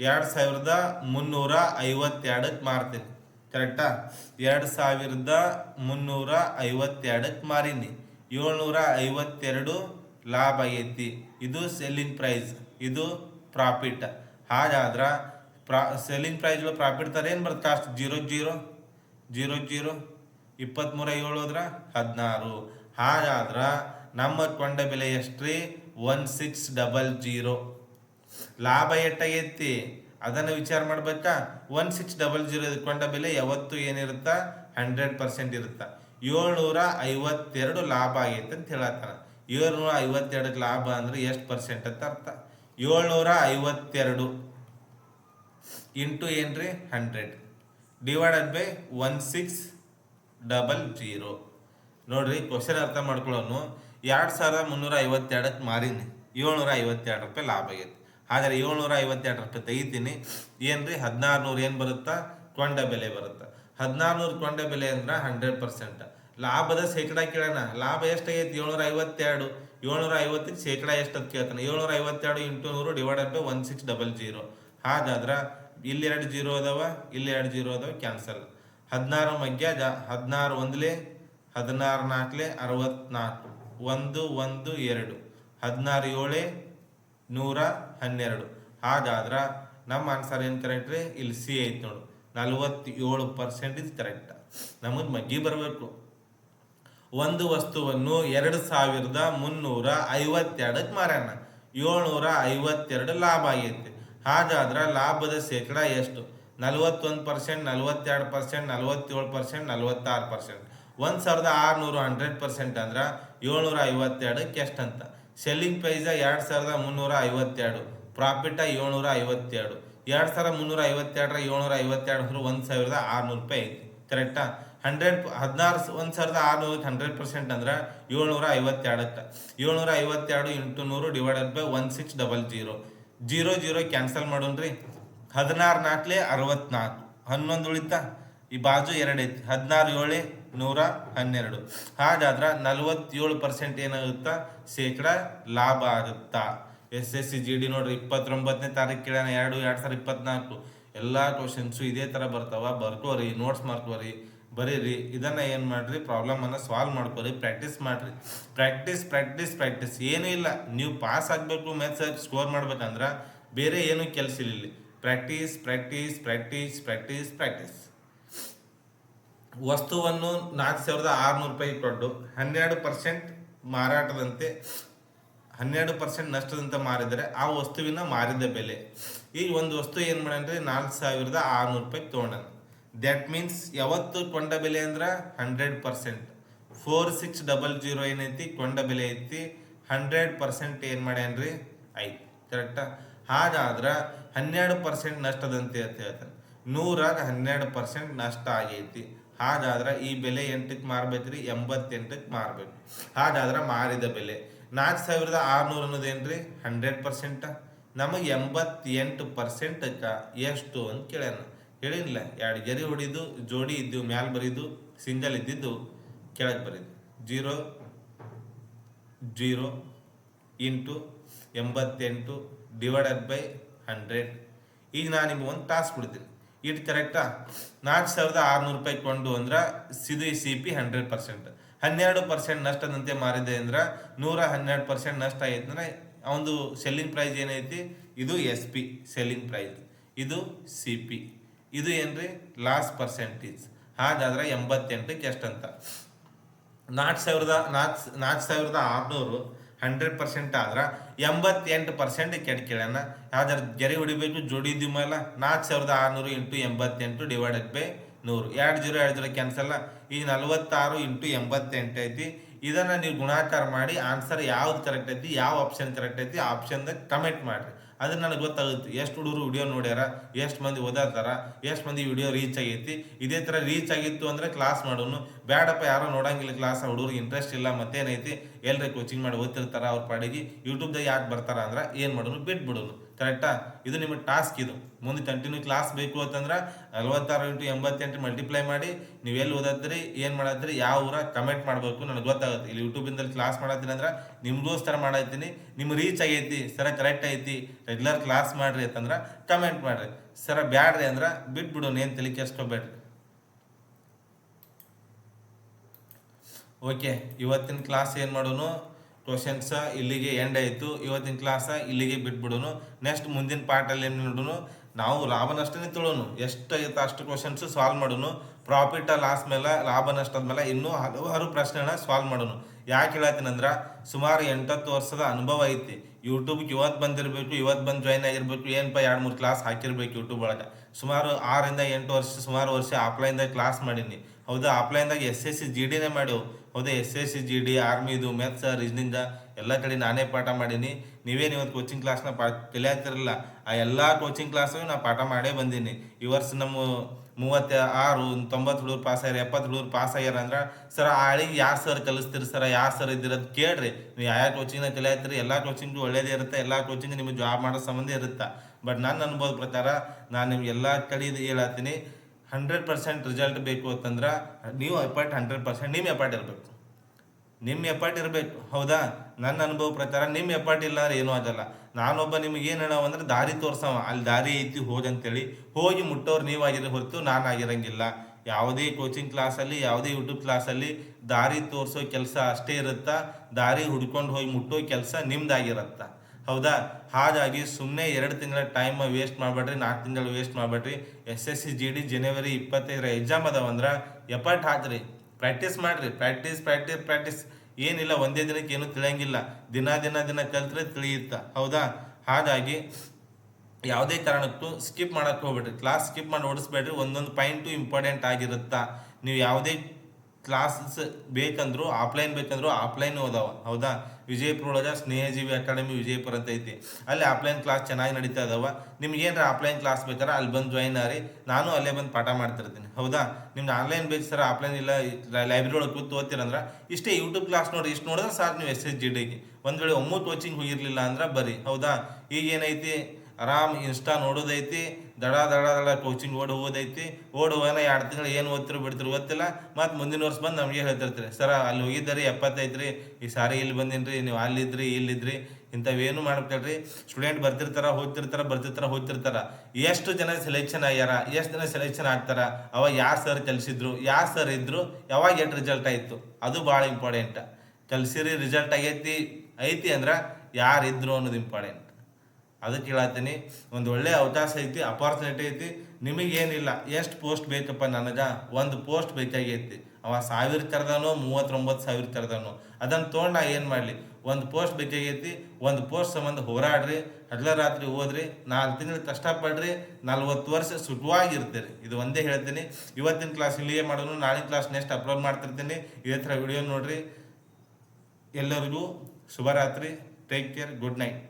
ಎರಡು ಸಾವಿರದ ಮುನ್ನೂರ ಐವತ್ತೆರಡಕ್ಕೆ ಮಾರ್ತೀನಿ. ಕರೆಕ್ಟಾ ಎರಡು ಸಾವಿರದ ಮುನ್ನೂರ ಐವತ್ತೆರಡಕ್ಕೆ ಮಾರೀನಿ. ಏಳ್ನೂರ ಐವತ್ತೆರಡು ಲಾಭ ಐತಿ. ಇದು ಸೆಲ್ಲಿಂಗ್ ಪ್ರೈಸ್ ಇದು ಪ್ರಾಫಿಟ್ ಹಾಗಾದ್ರೆ ಪ್ರಾ ಸೆಲ್ಲಿಂಗ್ ಪ್ರೈಸ್ ಪ್ರಾಫಿಟ್ ತರ ಏನು ಬರುತ್ತೆ cost? Zero zero. Zero zero ಇಪ್ಪತ್ತ್ಮೂರ ಏಳು ಹೋದ್ರ ಹದಿನಾರು. ಹಾಗಾದ್ರೆ ನಮ್ಮ ಕೊಂಡ ಬೆಲೆ ಎಷ್ಟ್ರಿ? One six double zero. ಲಾಭ ಎಟ್ಟಾಗೈತಿ ಅದನ್ನು ವಿಚಾರ ಮಾಡ್ಬೇಕಾ? ಒನ್ ಸಿಕ್ಸ್ ಡಬಲ್ ಜೀರೋ ಕೊಂಡ ಬೆಲೆ ಯಾವತ್ತು ಏನಿರುತ್ತ? ಹಂಡ್ರೆಡ್ ಪರ್ಸೆಂಟ್ ಇರುತ್ತ. ಏಳ್ನೂರ ಐವತ್ತೆರಡು ಲಾಭ ಆಗೈತೆ ಅಂತ ಹೇಳತ್ತಾರ. ಏಳ್ನೂರ ಐವತ್ತೆರಡು ಲಾಭ ಅಂದ್ರೆ ಎಷ್ಟು ಪರ್ಸೆಂಟ್ ಅಂತ ಅರ್ಥ. ಏಳ್ನೂರ ಐವತ್ತೆರಡು. ಇಂಟು ಏನ್ರಿ? Hundred. Divided by one six double zero ನೋಡ್ರಿ ಕ್ವಶನ್ ಅರ್ಥ ಮಾಡ್ಕೊಳ್ಳೋನು. ಎರಡು ಸಾವಿರದ ಮುನ್ನೂರ ಐವತ್ತೆರಡಕ್ಕೆ ಮಾರೀನಿ. ಏಳ್ನೂರ ಐವತ್ತೆರಡು ರೂಪಾಯಿ ಲಾಭ ಆಗೈತೆ. ಆದರೆ ಏಳ್ನೂರ ಐವತ್ತೆರಡು ರೂಪಾಯಿ ತೆಗಿತೀನಿ. ಏನ್ರಿ? ಹದಿನಾರು ನೂರು ಏನು ಬರುತ್ತಾ? ಕೊಂಡ ಬೆಲೆ ಬರುತ್ತೆ? ಹದಿನಾರು ನೂರು ಕೊಂಡ ಬೆಲೆ ಅಂದ್ರೆ ಹಂಡ್ರೆಡ್ ಪರ್ಸೆಂಟ್ ಲಾಭದ ಶೇಕಡ ಕೇಳೋಣ. ಲಾಭ ಎಷ್ಟಾಗೈತೆ ಏಳ್ನೂರ ಐವತ್ತೆರಡು. ಏಳ್ನೂರ ಐವತ್ತಕ್ಕೆ ಶೇಕಡ ಎಷ್ಟು ಅಂತ ಕೇಳ್ತಾನೆ. ಏಳ್ನೂರ ಐವತ್ತೆರಡು ಇಂಟು ನೂರು divided by one six double zero ಹಾಗಾದ್ರೆ ಇಲ್ಲಿ ಎರಡು ಜೀರೋ ಅದಾವ, ಇಲ್ಲಿ ಎರಡು ಜೀರೋ ಅದಾವ ಕ್ಯಾನ್ಸಲ್ ಹದಿನಾರು ಮಧ್ಯ ಜಾ, ಹದಿನಾರು ಒಂದ್ಲೆ, ಹದಿನಾರು ನಾಲ್ಕಲೆ ಅರವತ್ನಾಲ್ಕು. ಒಂದು ಒಂದು, ಎರಡು. ಹದಿನಾರು ಏಳೆ, ನೂರ ಹನ್ನೆರಡು. ಹಾಗಾದ್ರೆ ನಮ್ಮ ಆನ್ಸರ್ ಏನು ಕರೆಕ್ಟ್ ರೀ? ಇಲ್ಲಿ ಸಿ ಐತೆ ನೋಡು. ನಲವತ್ತೇಳು ಪರ್ಸೆಂಟ್ ಇದು ಕರೆಕ್ಟ್ ನಮಗೆ ಮಗ್ಗಿ ಬರಬೇಕು. ಒಂದು ವಸ್ತುವನ್ನು ಎರಡು ಸಾವಿರದ ಮುನ್ನೂರ ಐವತ್ತೆರಡಕ್ಕೆ ಮಾರ್ಯಾನ. ಏಳ್ನೂರ ಐವತ್ತೆರಡು ಲಾಭ ಆಗೈತಿ. ಹಾಗಾದ್ರೆ ಲಾಭದ ಶೇಕಡ ಎಷ್ಟು? ನಲವತ್ತೊಂದು ಪರ್ಸೆಂಟ್ ನಲವತ್ತೆರಡು ಪರ್ಸೆಂಟ್ ನಲವತ್ತೇಳು ಪರ್ಸೆಂಟ್ ನಲವತ್ತಾರು ಪರ್ಸೆಂಟ್ ಒಂದು ಸಾವಿರದ ಆರುನೂರು ಹಂಡ್ರೆಡ್ ಪರ್ಸೆಂಟ್ ಅಂದ್ರೆ ಏಳ್ನೂರ ಐವತ್ತೆರಡಕ್ಕೆ ಅಂತ ಸೆಲ್ಲಿಂಗ್ ಪ್ರೈಸ ಎರಡು ಸಾವಿರದ ಮುನ್ನೂರ ಐವತ್ತೆರಡು ಪ್ರಾಫಿಟ ಏಳ್ನೂರ ಐವತ್ತೆರಡು ಎರಡು ಸಾವಿರದ ಮುನ್ನೂರ ಐವತ್ತೆರಡರ ಏಳ್ನೂರ ಐವತ್ತೆರಡು ಅಂದ್ರೆ ಒಂದು ಸಾವಿರದ ಆರುನೂರು ರೂಪಾಯಿ ಐತಿ. ಕರೆಕ್ಟಾ ಹಂಡ್ರೆಡ್ ಹದಿನಾರು ಒಂದು ಸಾವಿರದ ಆರುನೂರಕ್ಕೆ ಹಂಡ್ರೆಡ್ ಪರ್ಸೆಂಟ್ ಅಂದ್ರೆ ಏಳ್ನೂರ ಐವತ್ತೆರಡಕ್ಕೆ ಏಳ್ನೂರ ಐವತ್ತೆರಡು ಇಂಟು ನೂರು divided by one six double zero zero zero cancel ಮಾಡೋಣ್ರಿ. ಹದಿನಾರು ನಾಲ್ಕಲೆ ಅರವತ್ನಾಲ್ಕು. ಹನ್ನೊಂದು ಉಳಿತಾ? ಈ ಬಾಜು ಎರಡು ಐತಿ ಹದಿನಾರು ಏಳೆ ನೂರ ಹನ್ನೆರಡು. ಹಾಗಾದ್ರೆ ನಲವತ್ತೇಳು ಪರ್ಸೆಂಟ್ ಏನಾಗುತ್ತಾ? ಶೇಕಡ ಲಾಭ ಆಗುತ್ತಾ? S S C G D ನೋಡ್ರಿ, ಇಪ್ಪತ್ತೊಂಬತ್ತನೇ ತಾರೀಕು ಕೇಳೋಣ ಎರಡು ಎರಡು ಸಾವಿರದ ಇಪ್ಪತ್ನಾಲ್ಕು. ಎಲ್ಲ ಕ್ವಶನ್ಸು ಇದೇ ಥರ ಬರ್ತಾವ. ಬರ್ಕೋರಿ ನೋಟ್ಸ್ ಮಾಡ್ಕೋರಿ. ಬರೀರಿ, ಇದನ್ನ ಏನು ಮಾಡ್ರಿ ಪ್ರಾಬ್ಲಮ್ ಅನ್ನ ಸಾಲ್ವ್ ಮಾಡ್ಕೊರಿ ಪ್ರಾಕ್ಟೀಸ್ ಮಾಡ್ರಿ. ಪ್ರಾಕ್ಟೀಸ್ ಪ್ರಾಕ್ಟೀಸ್ ಪ್ರಾಕ್ಟೀಸ್ ಏನೂ ಇಲ್ಲ. ನೀವು ಪಾಸ್ ಆಗಬೇಕು ಮ್ಯಾಥ್ಸ್ ಸ್ಕೋರ್ ಮಾಡ್ಬೇಕಂದ್ರೆ ಬೇರೆ ಏನೂ ಕೆಲಸ ಇಲ್ಲ practice practice practice practice practice ವಸ್ತುವನ್ನು ನಾಲ್ಕು ಸಾವಿರದ ಆರುನೂರು ರೂಪಾಯಿ ಕೊಟ್ಟು ಹನ್ನೆರಡು ಪರ್ಸೆಂಟ್ ಮಾರಾಟದಂತೆ, ಹನ್ನೆರಡು ಪರ್ಸೆಂಟ್ ನಷ್ಟದಂತೆ ಮಾರಿದರೆ ಆ ವಸ್ತುವಿನ ಮಾರಿದ ಬೆಲೆ. ಈಗ ಒಂದು ವಸ್ತು ಏನು ಮಾಡನ್ರಿ ನಾಲ್ಕು ಸಾವಿರದ ಆರುನೂರು ರೂಪಾಯಿ ತೊಗೊಂಡನ ದ್ಯಾಟ್ ಮೀನ್ಸ್ ಯಾವತ್ತು ಕೊಂಡ ಬೆಲೆ ಅಂದ್ರೆ hundred percent four six double zero ಏನೈತಿ? ಕೊಂಡ ಬೆಲೆ ಐತಿ. ಹಂಡ್ರೆಡ್ ಪರ್ಸೆಂಟ್ ಏನು ಮಾಡ್ಯಾನ್ರಿ ಐತಿ ಕರೆಕ್ಟಾ ಹಾಗಾದ್ರೆ ಹನ್ನೆರಡು ಪರ್ಸೆಂಟ್ ನಷ್ಟದಂತೆ ಅಂತ ಹೇಳ್ತಾನೆ. ನೂರಾಗ ಹನ್ನೆರಡು ಪರ್ಸೆಂಟ್ ನಷ್ಟ ಆಗೈತಿ. ಹಾಗಾದ್ರೆ ಈ ಬೆಲೆ ಎಂಟಕ್ಕೆ ಮಾರ್ಬೇಕ್ರಿ? ಎಂಬತ್ತೆಂಟಕ್ಕೆ ಮಾರ್ಬೇಕು. ಹಾಗಾದ್ರೆ ಮಾರಿದ ಬೆಲೆ. ನಾಲ್ಕು ಸಾವಿರದ ಆರುನೂರು ಅನ್ನೋದೇನ್ರಿ ಹಂಡ್ರೆಡ್ ಪರ್ಸೆಂಟ ನಮಗೆ ಎಂಬತ್ತೆಂಟು ಪರ್ಸೆಂಟಕ್ಕೆ ಎಷ್ಟು ಅಂತ ಕೇಳ್ಯಾನ. ಹೇಳಿಲ್ಲ ಎರಡು ಗೆರೆ ಹೊಡಿದು, ಜೋಡಿ ಇದ್ದು, ಮ್ಯಾಲ್ ಬರೀದು, ಸಿಂಗಲ್ ಇದ್ದಿದ್ದು ಕೆಳಗೆ ಬರೀದು. ಜೀರೋ ಜೀರೋ ಇಂಟು ಎಂಬತ್ತೆಂಟು ಡಿವೈಡೆಡ್ ಬೈ ಹಂಡ್ರೆಡ್. ಈಗ ನಾನು ನಿಮ್ಗೆ ಒಂದು ಟಾಸ್ಕ್ ಬಿಡ್ತೀನಿ ಇಟ್ ಕರೆಕ್ಟಾ? ನಾಲ್ಕು ಸಾವಿರದ ಆರುನೂರು ರೂಪಾಯಿ ಕೊಂಡು ಅಂದ್ರೆ ಸಿದು ಸಿ ಪಿ ಹಂಡ್ರೆಡ್ ಪರ್ಸೆಂಟ್. ಹನ್ನೆರಡು ಪರ್ಸೆಂಟ್ ನಷ್ಟದಂತೆ ಮಾರಿದೆ ಅಂದ್ರೆ ನೂರ ಹನ್ನೆರಡು ಪರ್ಸೆಂಟ್ ನಷ್ಟ ಆಯ್ತು ಅಂದ್ರೆ ಒಂದು ಸೆಲ್ಲಿಂಗ್ ಪ್ರೈಸ್ ಏನೈತಿ? ಇದು ಎಸ್ ಪಿ ಸೆಲ್ಲಿಂಗ್ ಪ್ರೈಸ್. ಇದು ಸಿ ಪಿ. ಇದು ಏನ್ರಿ? ಲಾಸ್ ಪರ್ಸೆಂಟೇಜ್ ಹಾಗಾದ್ರೆ ಎಂಬತ್ತೆಂಟಕ್ಕೆ ಎಷ್ಟಂತ? ನಾಲ್ಕು ಸಾವಿರದ, ನಾಲ್ಕು ನಾಲ್ಕು ಸಾವಿರದ ಆರುನೂರು ಹಂಡ್ರೆಡ್ ಪರ್ಸೆಂಟ್ ಆದ್ರೆ ಎಂಬತ್ತೆಂಟು ಪರ್ಸೆಂಟ್ ಕೇಳ್ಯಾನ ಯಾವ್ದಾರು ಗೆರೆ ಹೊಡಿಬೇಕು, ಜೋಡಿ ಮೇಲೆ ನಾಲ್ಕು ಸಾವಿರದ ಆರುನೂರು ಇಂಟು ಎಂಬತ್ತೆಂಟು ಡಿವೈಡೆಡ್ ಬೈ ನೂರು. ಎರಡು ಜೀರೋ ಎರಡು ಜೀರೋ ಕ್ಯಾನ್ಸಲ್ ಈಗ ನಲವತ್ತಾರು ಇಂಟು ಎಂಬತ್ತೆಂಟು ಐತಿ. ಇದನ್ನ ನೀವು ಗುಣಾಕಾರ ಮಾಡಿ ಆನ್ಸರ್ ಯಾವ್ದು ಕರೆಕ್ಟ್ ಐತಿ, ಯಾವ ಆಪ್ಷನ್ ಕರೆಕ್ಟ್ ಐತಿ ಆಪ್ಷನ್ದಾಗ ಕಮೆಂಟ್ ಮಾಡ್ರಿ. ಅದು ನನಗೆ ಗೊತ್ತಾಗುತ್ತೆ. ಎಷ್ಟು ಹುಡುಗರು ವಿಡಿಯೋ ನೋಡ್ಯಾರ, ಎಷ್ಟು ಮಂದಿ ಓದಾತಾರ, ಎಷ್ಟು ಮಂದಿ ವಿಡಿಯೋ ರೀಚ್ ಆಗೈತಿ. ಇದೇ ಥರ ರೀಚ್ ಆಗಿತ್ತು ಅಂದರೆ ಕ್ಲಾಸ್ ಮಾಡೋನು. ಬೇಡಪ್ಪ ಯಾರೋ ನೋಡಂಗಿಲ್ಲ ಕ್ಲಾಸ್ ಹುಡುಗರಿಗೆ ಇಂಟ್ರೆಸ್ಟ್ ಇಲ್ಲ, ಮತ್ತೇನೈತಿ? ಎಲ್ಲರೂ ಕೋಚಿಂಗ್ ಮಾಡಿ ಓದ್ತಿರ್ತಾರೆ ಅವ್ರ ಪಾಡಿಗೆ. ಯೂಟ್ಯೂಬ್ದಾಗ ಯಾಕೆ ಬರ್ತಾರ ಅಂದ್ರೆ ಏನು ಮಾಡೋನು? ಬಿಟ್ಬಿಡೋನು. ಕರೆಕ್ಟಾ ಇದು ನಿಮ್ಮ ಟಾಸ್ಕ್ ಇದು. ಮುಂದೆ ಕಂಟಿನ್ಯೂ ಕ್ಲಾಸ್ ಬೇಕು ಅಂತಂದ್ರೆ ನಲ್ವತ್ತಾರು ಇಂಟು ಎಂಬತ್ತೆಂಟು ಮಲ್ಟಿಪ್ಲೈ ಮಾಡಿ, ನೀವು ಎಲ್ಲಿ ಓದತ್ತೀರಿ, ಏನು ಮಾಡತ್ತೀರಿ, ಯಾವ ಊರ ಕಮೆಂಟ್ ಮಾಡಬೇಕು ನನಗೆ ಗೊತ್ತಾಗುತ್ತೆ. ಇಲ್ಲಿ ಯೂಟ್ಯೂಬಿಂದಲ್ಲಿ ಕ್ಲಾಸ್ ಮಾಡತ್ತೀನಿ ಅಂದ್ರೆ ನಿಮಗೋಸ್ಕರ ಮಾಡತ್ತೀನಿ. ನಿಮ್ಮ ರೀಚ್ ಆಗೈತಿ, ಸರ ಕರೆಕ್ಟ್ ಐತಿ. ರೆಗ್ಯುಲರ್ ಕ್ಲಾಸ್ ಮಾಡಿರಿ ಅಂತಂದ್ರೆ ಕಮೆಂಟ್ ಮಾಡಿರಿ. ಸರ ಬ್ಯಾಡ್ರಿ ಅಂದ್ರೆ ಬಿಟ್ಬಿಡೋಣ ಏನು ತಲೆ ಕೆಡ್ಸ್ಕೊಬೇಡ್ರಿ. ಓಕೆ ಇವತ್ತಿನ ಕ್ಲಾಸ್ ಏನು ಮಾಡೋನು? ಕ್ವಶನ್ಸ ಇಲ್ಲಿಗೆ ಎಂಡ್ ಆಯಿತು. ಇವತ್ತಿನ ಕ್ಲಾಸ ಇಲ್ಲಿಗೆ ಬಿಟ್ಬಿಡೋನು. ನೆಕ್ಸ್ಟ್ ಮುಂದಿನ ಪಾರ್ಟಲ್ಲಿ ಏನು ನೋಡೋನು? ನಾವು ಲಾಭ ನಷ್ಟನೇ ತೊಳೋನು. ಎಷ್ಟು ಐತೋ ಅಷ್ಟು ಕ್ವಶನ್ಸು ಸಾಲ್ವ್ ಮಾಡೋನು. ಪ್ರಾಫಿಟ್ ಲಾಸ್ ಮೇಲೆ ಲಾಭ ನಷ್ಟದ ಮೇಲೆ ಇನ್ನೂ ಹಲವಾರು ಪ್ರಶ್ನೆಗಳನ್ನ ಸಾಲ್ವ್ ಮಾಡೋನು. ಯಾಕೆ ಹೇಳತ್ತೀನಂದ್ರೆ, ಸುಮಾರು ಎಂಟತ್ತು ವರ್ಷದ ಅನುಭವ ಐತಿ. ಯೂಟ್ಯೂಬ್ಗೆ ಇವತ್ತು ಬಂದಿರಬೇಕು ಇವತ್ತು ಬಂದು ಜಾಯ್ನ್ ಆಗಿರಬೇಕು ಏನಪ್ಪ ಎರಡು ಮೂರು ಕ್ಲಾಸ್ ಹಾಕಿರ್ಬೇಕು ಯೂಟ್ಯೂಬ್ ಒಳಗೆ. ಸುಮಾರು ಆರರಿಂದ ಎಂಟು ವರ್ಷ, ಸುಮಾರು ವರ್ಷ ಆಫ್ಲೈನ್ದಾಗ ಕ್ಲಾಸ್ ಮಾಡೀನಿ. ಹೌದಾ? ಆಫ್ಲೈನ್ದಾಗ ಎಸ್ ಎಸ್ ಸಿ ಜಿ ಡಿನೇ ಮಾಡ್ಯವು. ಹೌದಾ, S S C, G D, ಆರ್ಮಿದು, maths ರೀಸ್ನಿಂದ ಎಲ್ಲ ಕಡೆ ನಾನೇ ಪಾಠ ಮಾಡೀನಿ. ನೀವೇನು ಇವತ್ತು ಕೋಚಿಂಗ್ ಕ್ಲಾಸ್ನ ಪಾಠ ಕಲಿಯಾತಿರಲ್ಲ ಆ ಎಲ್ಲ ಕೋಚಿಂಗ್ ಕ್ಲಾಸ್ನು ನಾ ಪಾಠ ಮಾಡೇ ಬಂದೀನಿ. ಈ ವರ್ಷ ನಮ್ಮ ಮೂವತ್ತ ಆರು ತೊಂಬತ್ತು ಹುಡುಗರು ಪಾಸ್ ಆಗ್ಯಾರ, ಎಪ್ಪತ್ತು ಹುಡುಗರು ಪಾಸ್ ಆಗ್ಯಾರ ಅಂದ್ರೆ, ಸರ್, ಆ ಹಳಿಗೆ ಯಾರು ಸರ್ ಕಲಿಸ್ತೀರಿ ಸರ್? ಯಾರು ಸರ್ ಇದ್ದಿರೋದು ಕೇಳ್ರಿ. ನೀವು ಯಾವ ಕೋಚಿಂಗ್ನ ಕಲಿಯಾತಿರಿ ಎಲ್ಲ ಕೋಚಿಂಗು ಒಳ್ಳೇದೇ ಇರುತ್ತೆ, ಎಲ್ಲ ಕೋಚಿಂಗ್ ನಿಮಗೆ ಜಾಬ್ ಮಾಡೋ ಸಂಬಂಧ ಇರುತ್ತೆ. ಬಟ್ ನನ್ನ ಅನುಭವದ ಪ್ರಕಾರ, ನಾನು ನಿಮ್ಗೆ ಎಲ್ಲ ಕಡೆ ಹೇಳತ್ತೀನಿ. ಹಂಡ್ರೆಡ್ ಪರ್ಸೆಂಟ್ ರಿಸಲ್ಟ್ ಬೇಕು ಅಂತಂದ್ರೆ ನೀವು ಎಫರ್ಟ್ ಹಂಡ್ರೆಡ್ ಪರ್ಸೆಂಟ್ ನಿಮ್ಮ ಎಫರ್ಟ್ ಇರಬೇಕು. ನಿಮ್ಮ ಎಫರ್ಟ್ ಇರಬೇಕು. ಹೌದಾ? ನನ್ನ ಅನುಭವ ಪ್ರಕಾರ ನಿಮ್ಮ ಎಫರ್ಟ್ ಇಲ್ಲ ಅಂದ್ರೆ ಏನೂ ಆಗಲ್ಲ. ನಾನೊಬ್ಬ ನಿಮಗೆ ಏನು ಹೇಳವ ಅಂದ್ರೆ ದಾರಿ ತೋರ್ಸವ. ಅಲ್ಲಿ ದಾರಿ ಐತಿ ಹೋಗಿ ಅಂತೇಳಿ ಹೋಗಿ ಮುಟ್ಟೋರು ನೀವಾಗಿರೋ ಹೊರತು ನಾನು ಆಗಿರಂಗಿಲ್ಲ. ಯಾವುದೇ ಕೋಚಿಂಗ್ ಕ್ಲಾಸಲ್ಲಿ ಯಾವುದೇ ಯೂಟ್ಯೂಬ್ ಕ್ಲಾಸಲ್ಲಿ ದಾರಿ ತೋರಿಸೋ ಕೆಲಸ ಅಷ್ಟೇ ಇರುತ್ತಾ? ದಾರಿ ಹುಡ್ಕೊಂಡು ಹೋಗಿ ಮುಟ್ಟೋ ಕೆಲಸ ನಿಮ್ದಾಗಿರತ್ತ? ಹೌದಾ? ಹಾಗಾಗಿ ಸುಮ್ಮನೆ ಎರಡು ತಿಂಗಳ ಟೈಮ್ ವೇಸ್ಟ್ ಮಾಡಬೇಡ್ರಿ, ನಾಲ್ಕು ತಿಂಗಳ ವೇಸ್ಟ್ ಮಾಡಬೇಡ್ರಿ. S S C G D ಜನವರಿ ಇಪ್ಪತ್ತೈದರ ಎಕ್ಸಾಮ್ ಅದಾವಂದ್ರೆ ಎಫರ್ಟ್ ಹಾಕ್ರಿ. ಪ್ರಾಕ್ಟೀಸ್ ಮಾಡಿರಿ. ಪ್ರಾಕ್ಟೀಸ್ ಪ್ರಾಕ್ಟೀಸ್ ಪ್ರಾಕ್ಟೀಸ್ ಏನಿಲ್ಲ, ಒಂದೇ ದಿನಕ್ಕೆ ಏನು ತಿಳಿಯಂಗಿಲ್ಲ. ದಿನ ದಿನ ದಿನ ಕಲ್ತ್ರೆ ತಿಳಿಯುತ್ತ? ಹೌದಾ? ಹಾಗಾಗಿ ಯಾವುದೇ ಕಾರಣಕ್ಕೂ ಸ್ಕಿಪ್ ಮಾಡೋಕ್ಕೆ ಹೋಗ್ಬೇಡ್ರಿ. ಕ್ಲಾಸ್ ಸ್ಕಿಪ್ ಮಾಡಿ ಓಡಿಸ್ಬೇಡ್ರಿ. ಒಂದೊಂದು ಪಾಯಿಂಟು ಇಂಪಾರ್ಟೆಂಟ್ ಆಗಿರುತ್ತಾ? ನೀವು ಯಾವುದೇ ಕ್ಲಾಸಸ್ ಬೇಕಂದ್ರು ಆಫ್ಲೈನ್ ಬೇಕಂದ್ರು ಆಫ್ಲೈನ್ ಓದಾವ. ಹೌದಾ? ವಿಜಯಪುರ ಒಳಗೆ ಸ್ನೇಹಜೀವಿ ಅಕಾಡೆಮಿ ವಿಜಯಪುರ ಅಂತ ಐತಿ. ಅಲ್ಲಿ ಆಫ್ಲೈನ್ ಕ್ಲಾಸ್ ಚೆನ್ನಾಗಿ ನಡೀತಾ ಇದಾವ. ನಿಮ್ಗೆ ಏನಾರ ಆಫ್ಲೈನ್ ಕ್ಲಾಸ್ ಬೇಕಾರೆ ಅಲ್ಲಿ ಬಂದು ಜಾಯಿನ್ ಆರಿ. ನಾನು ಅಲ್ಲೇ ಬಂದು ಪಾಠ ಮಾಡ್ತಿರ್ತೀನಿ. ಹೌದಾ? ನಿಮ್ದು ಆನ್ಲೈನ್ ಬೇಕು ಸರ್ ಆಫ್ಲೈನ್ ಇಲ್ಲ ಲೈಬ್ರರಿ ಒಳಗೆ ಕೂತು ಓದ್ತೀರಂದ್ರೆ ಇಷ್ಟೇ ಯೂಟ್ಯೂಬ್ ಕ್ಲಾಸ್ ನೋಡಿ ಇಷ್ಟು ನೋಡಿದ್ರೆ ಸಾರ್ ನೀವು ಎಸ್ ಎಸ್ ಜಿ ಡಿಗೆ ಒಂದು ವೇಳೆ ಒಮ್ಮೂ ಕೋಚಿಂಗ್ ಹೋಗಿರ್ಲಿಲ್ಲ ಅಂದ್ರೆ ಬರೀ. ಹೌದಾ? ಈಗ ಏನೈತಿ ಆರಾಮ್ ಇನ್ಸ್ಟಾ ನೋಡೋದೈತಿ. ದಡ ದಡ ದಡ ಕೋಚಿಂಗ್ ಓಡ್ ಹೋಗೋದೈತಿ. ಓಡ್ ಹೋಗೋಣ, ಎರಡು ತಿಂಗಳು ಏನು ಓದ್ತಿರು ಬಿಡ್ತಿರು ಗೊತ್ತಿಲ್ಲ. ಮತ್ತು ಮುಂದಿನ ವರ್ಷ ಬಂದು ನಮಗೆ ಹೇಳ್ತಿರ್ತೀರಿ, ಸರ, ಅಲ್ಲಿ ಹೋಗಿದ್ದರಿ ಎಪ್ಪತ್ತೈತ್ರಿ ಈ ಸಾರಿ ಇಲ್ಲಿ ಬಂದಿನ್ರಿ, ನೀವು ಅಲ್ಲಿದ್ರಿ, ಇಲ್ಲಿದ್ರಿ, ಇಂಥವೇನು ಮಾಡ್ಬೇಡ್ರಿ ಸ್ಟೂಡೆಂಟ್ ಬರ್ತಿರ್ತಾರ, ಹೋಗ್ತಿರ್ತಾರ ಬರ್ತಿರ್ತಾರ, ಹೋಗ್ತಿರ್ತಾರ. ಎಷ್ಟು ಜನ ಸೆಲೆಕ್ಷನ್ ಆಗ್ಯಾರ, ಎಷ್ಟು ಜನ ಸೆಲೆಕ್ಷನ್ ಆಗ್ತಾರ, ಅವಾಗ ಯಾರು ಸರ್ ಕಲಿಸಿದ್ರು, ಯಾರು ಸರ್ ಇದ್ರು, ಯಾವಾಗ ಎಷ್ಟು ರಿಸಲ್ಟ್ ಆಯಿತು, ಅದು ಭಾಳ ಇಂಪಾರ್ಟೆಂಟ್ ಕಲ್ಸಿರಿ ರಿಸಲ್ಟ್ ಆಗೈತಿ, ಐತಿ ಅಂದ್ರೆ ಯಾರು ಇದ್ರು ಅನ್ನೋದು ಇಂಪಾರ್ಟೆಂಟ್ ಅದಕ್ಕೆ ಹೇಳತ್ತೀನಿ ಒಂದು ಒಳ್ಳೆ ಅವಕಾಶ ಐತಿ ಅಪಾರ್ಚುನಿಟಿ ಐತಿ. ನಿಮಗೇನಿಲ್ಲ, ಎಷ್ಟು ಪೋಸ್ಟ್ ಬೇಕಪ್ಪ ನನಗೆ? ಒಂದು ಪೋಸ್ಟ್ ಬೇಕಾಗೈತಿ. ಅವ ಸಾವಿರ ಕರೆದಾನೋ ಮೂವತ್ತೊಂಬತ್ತು ಸಾವಿರ ಕರೆದಾನೋ ಅದನ್ನು ತೊಗೊಂಡು ಏನು ಮಾಡಲಿ? ಒಂದು ಪೋಸ್ಟ್ ಬೇಕಾಗೈತಿ, ಒಂದು ಪೋಸ್ಟ್ ಸಂಬಂಧ ಹೋರಾಡ್ರಿ ಹಗಲ ರಾತ್ರಿ ಓದ್ರಿ ನಾಲ್ಕು ತಿಂಗಳು ಕಷ್ಟಪಡ್ರಿ, ನಲ್ವತ್ತು ವರ್ಷ ಸುಖವಾಗಿರ್ತೀರಿ ಇದು ಒಂದೇ ಹೇಳ್ತೀನಿ. ಇವತ್ತಿನ ಕ್ಲಾಸ್ ಇಲ್ಲಿಯೇ ಮಾಡೋನು ನಾಳೆ ಕ್ಲಾಸ್ ನೆಕ್ಸ್ಟ್ ಅಪ್ಲೋಡ್ ಮಾಡ್ತಿರ್ತೀನಿ. ಇದೇ ವಿಡಿಯೋ ನೋಡ್ರಿ. ಎಲ್ಲರಿಗೂ ಶುಭರಾತ್ರಿ. Take care good night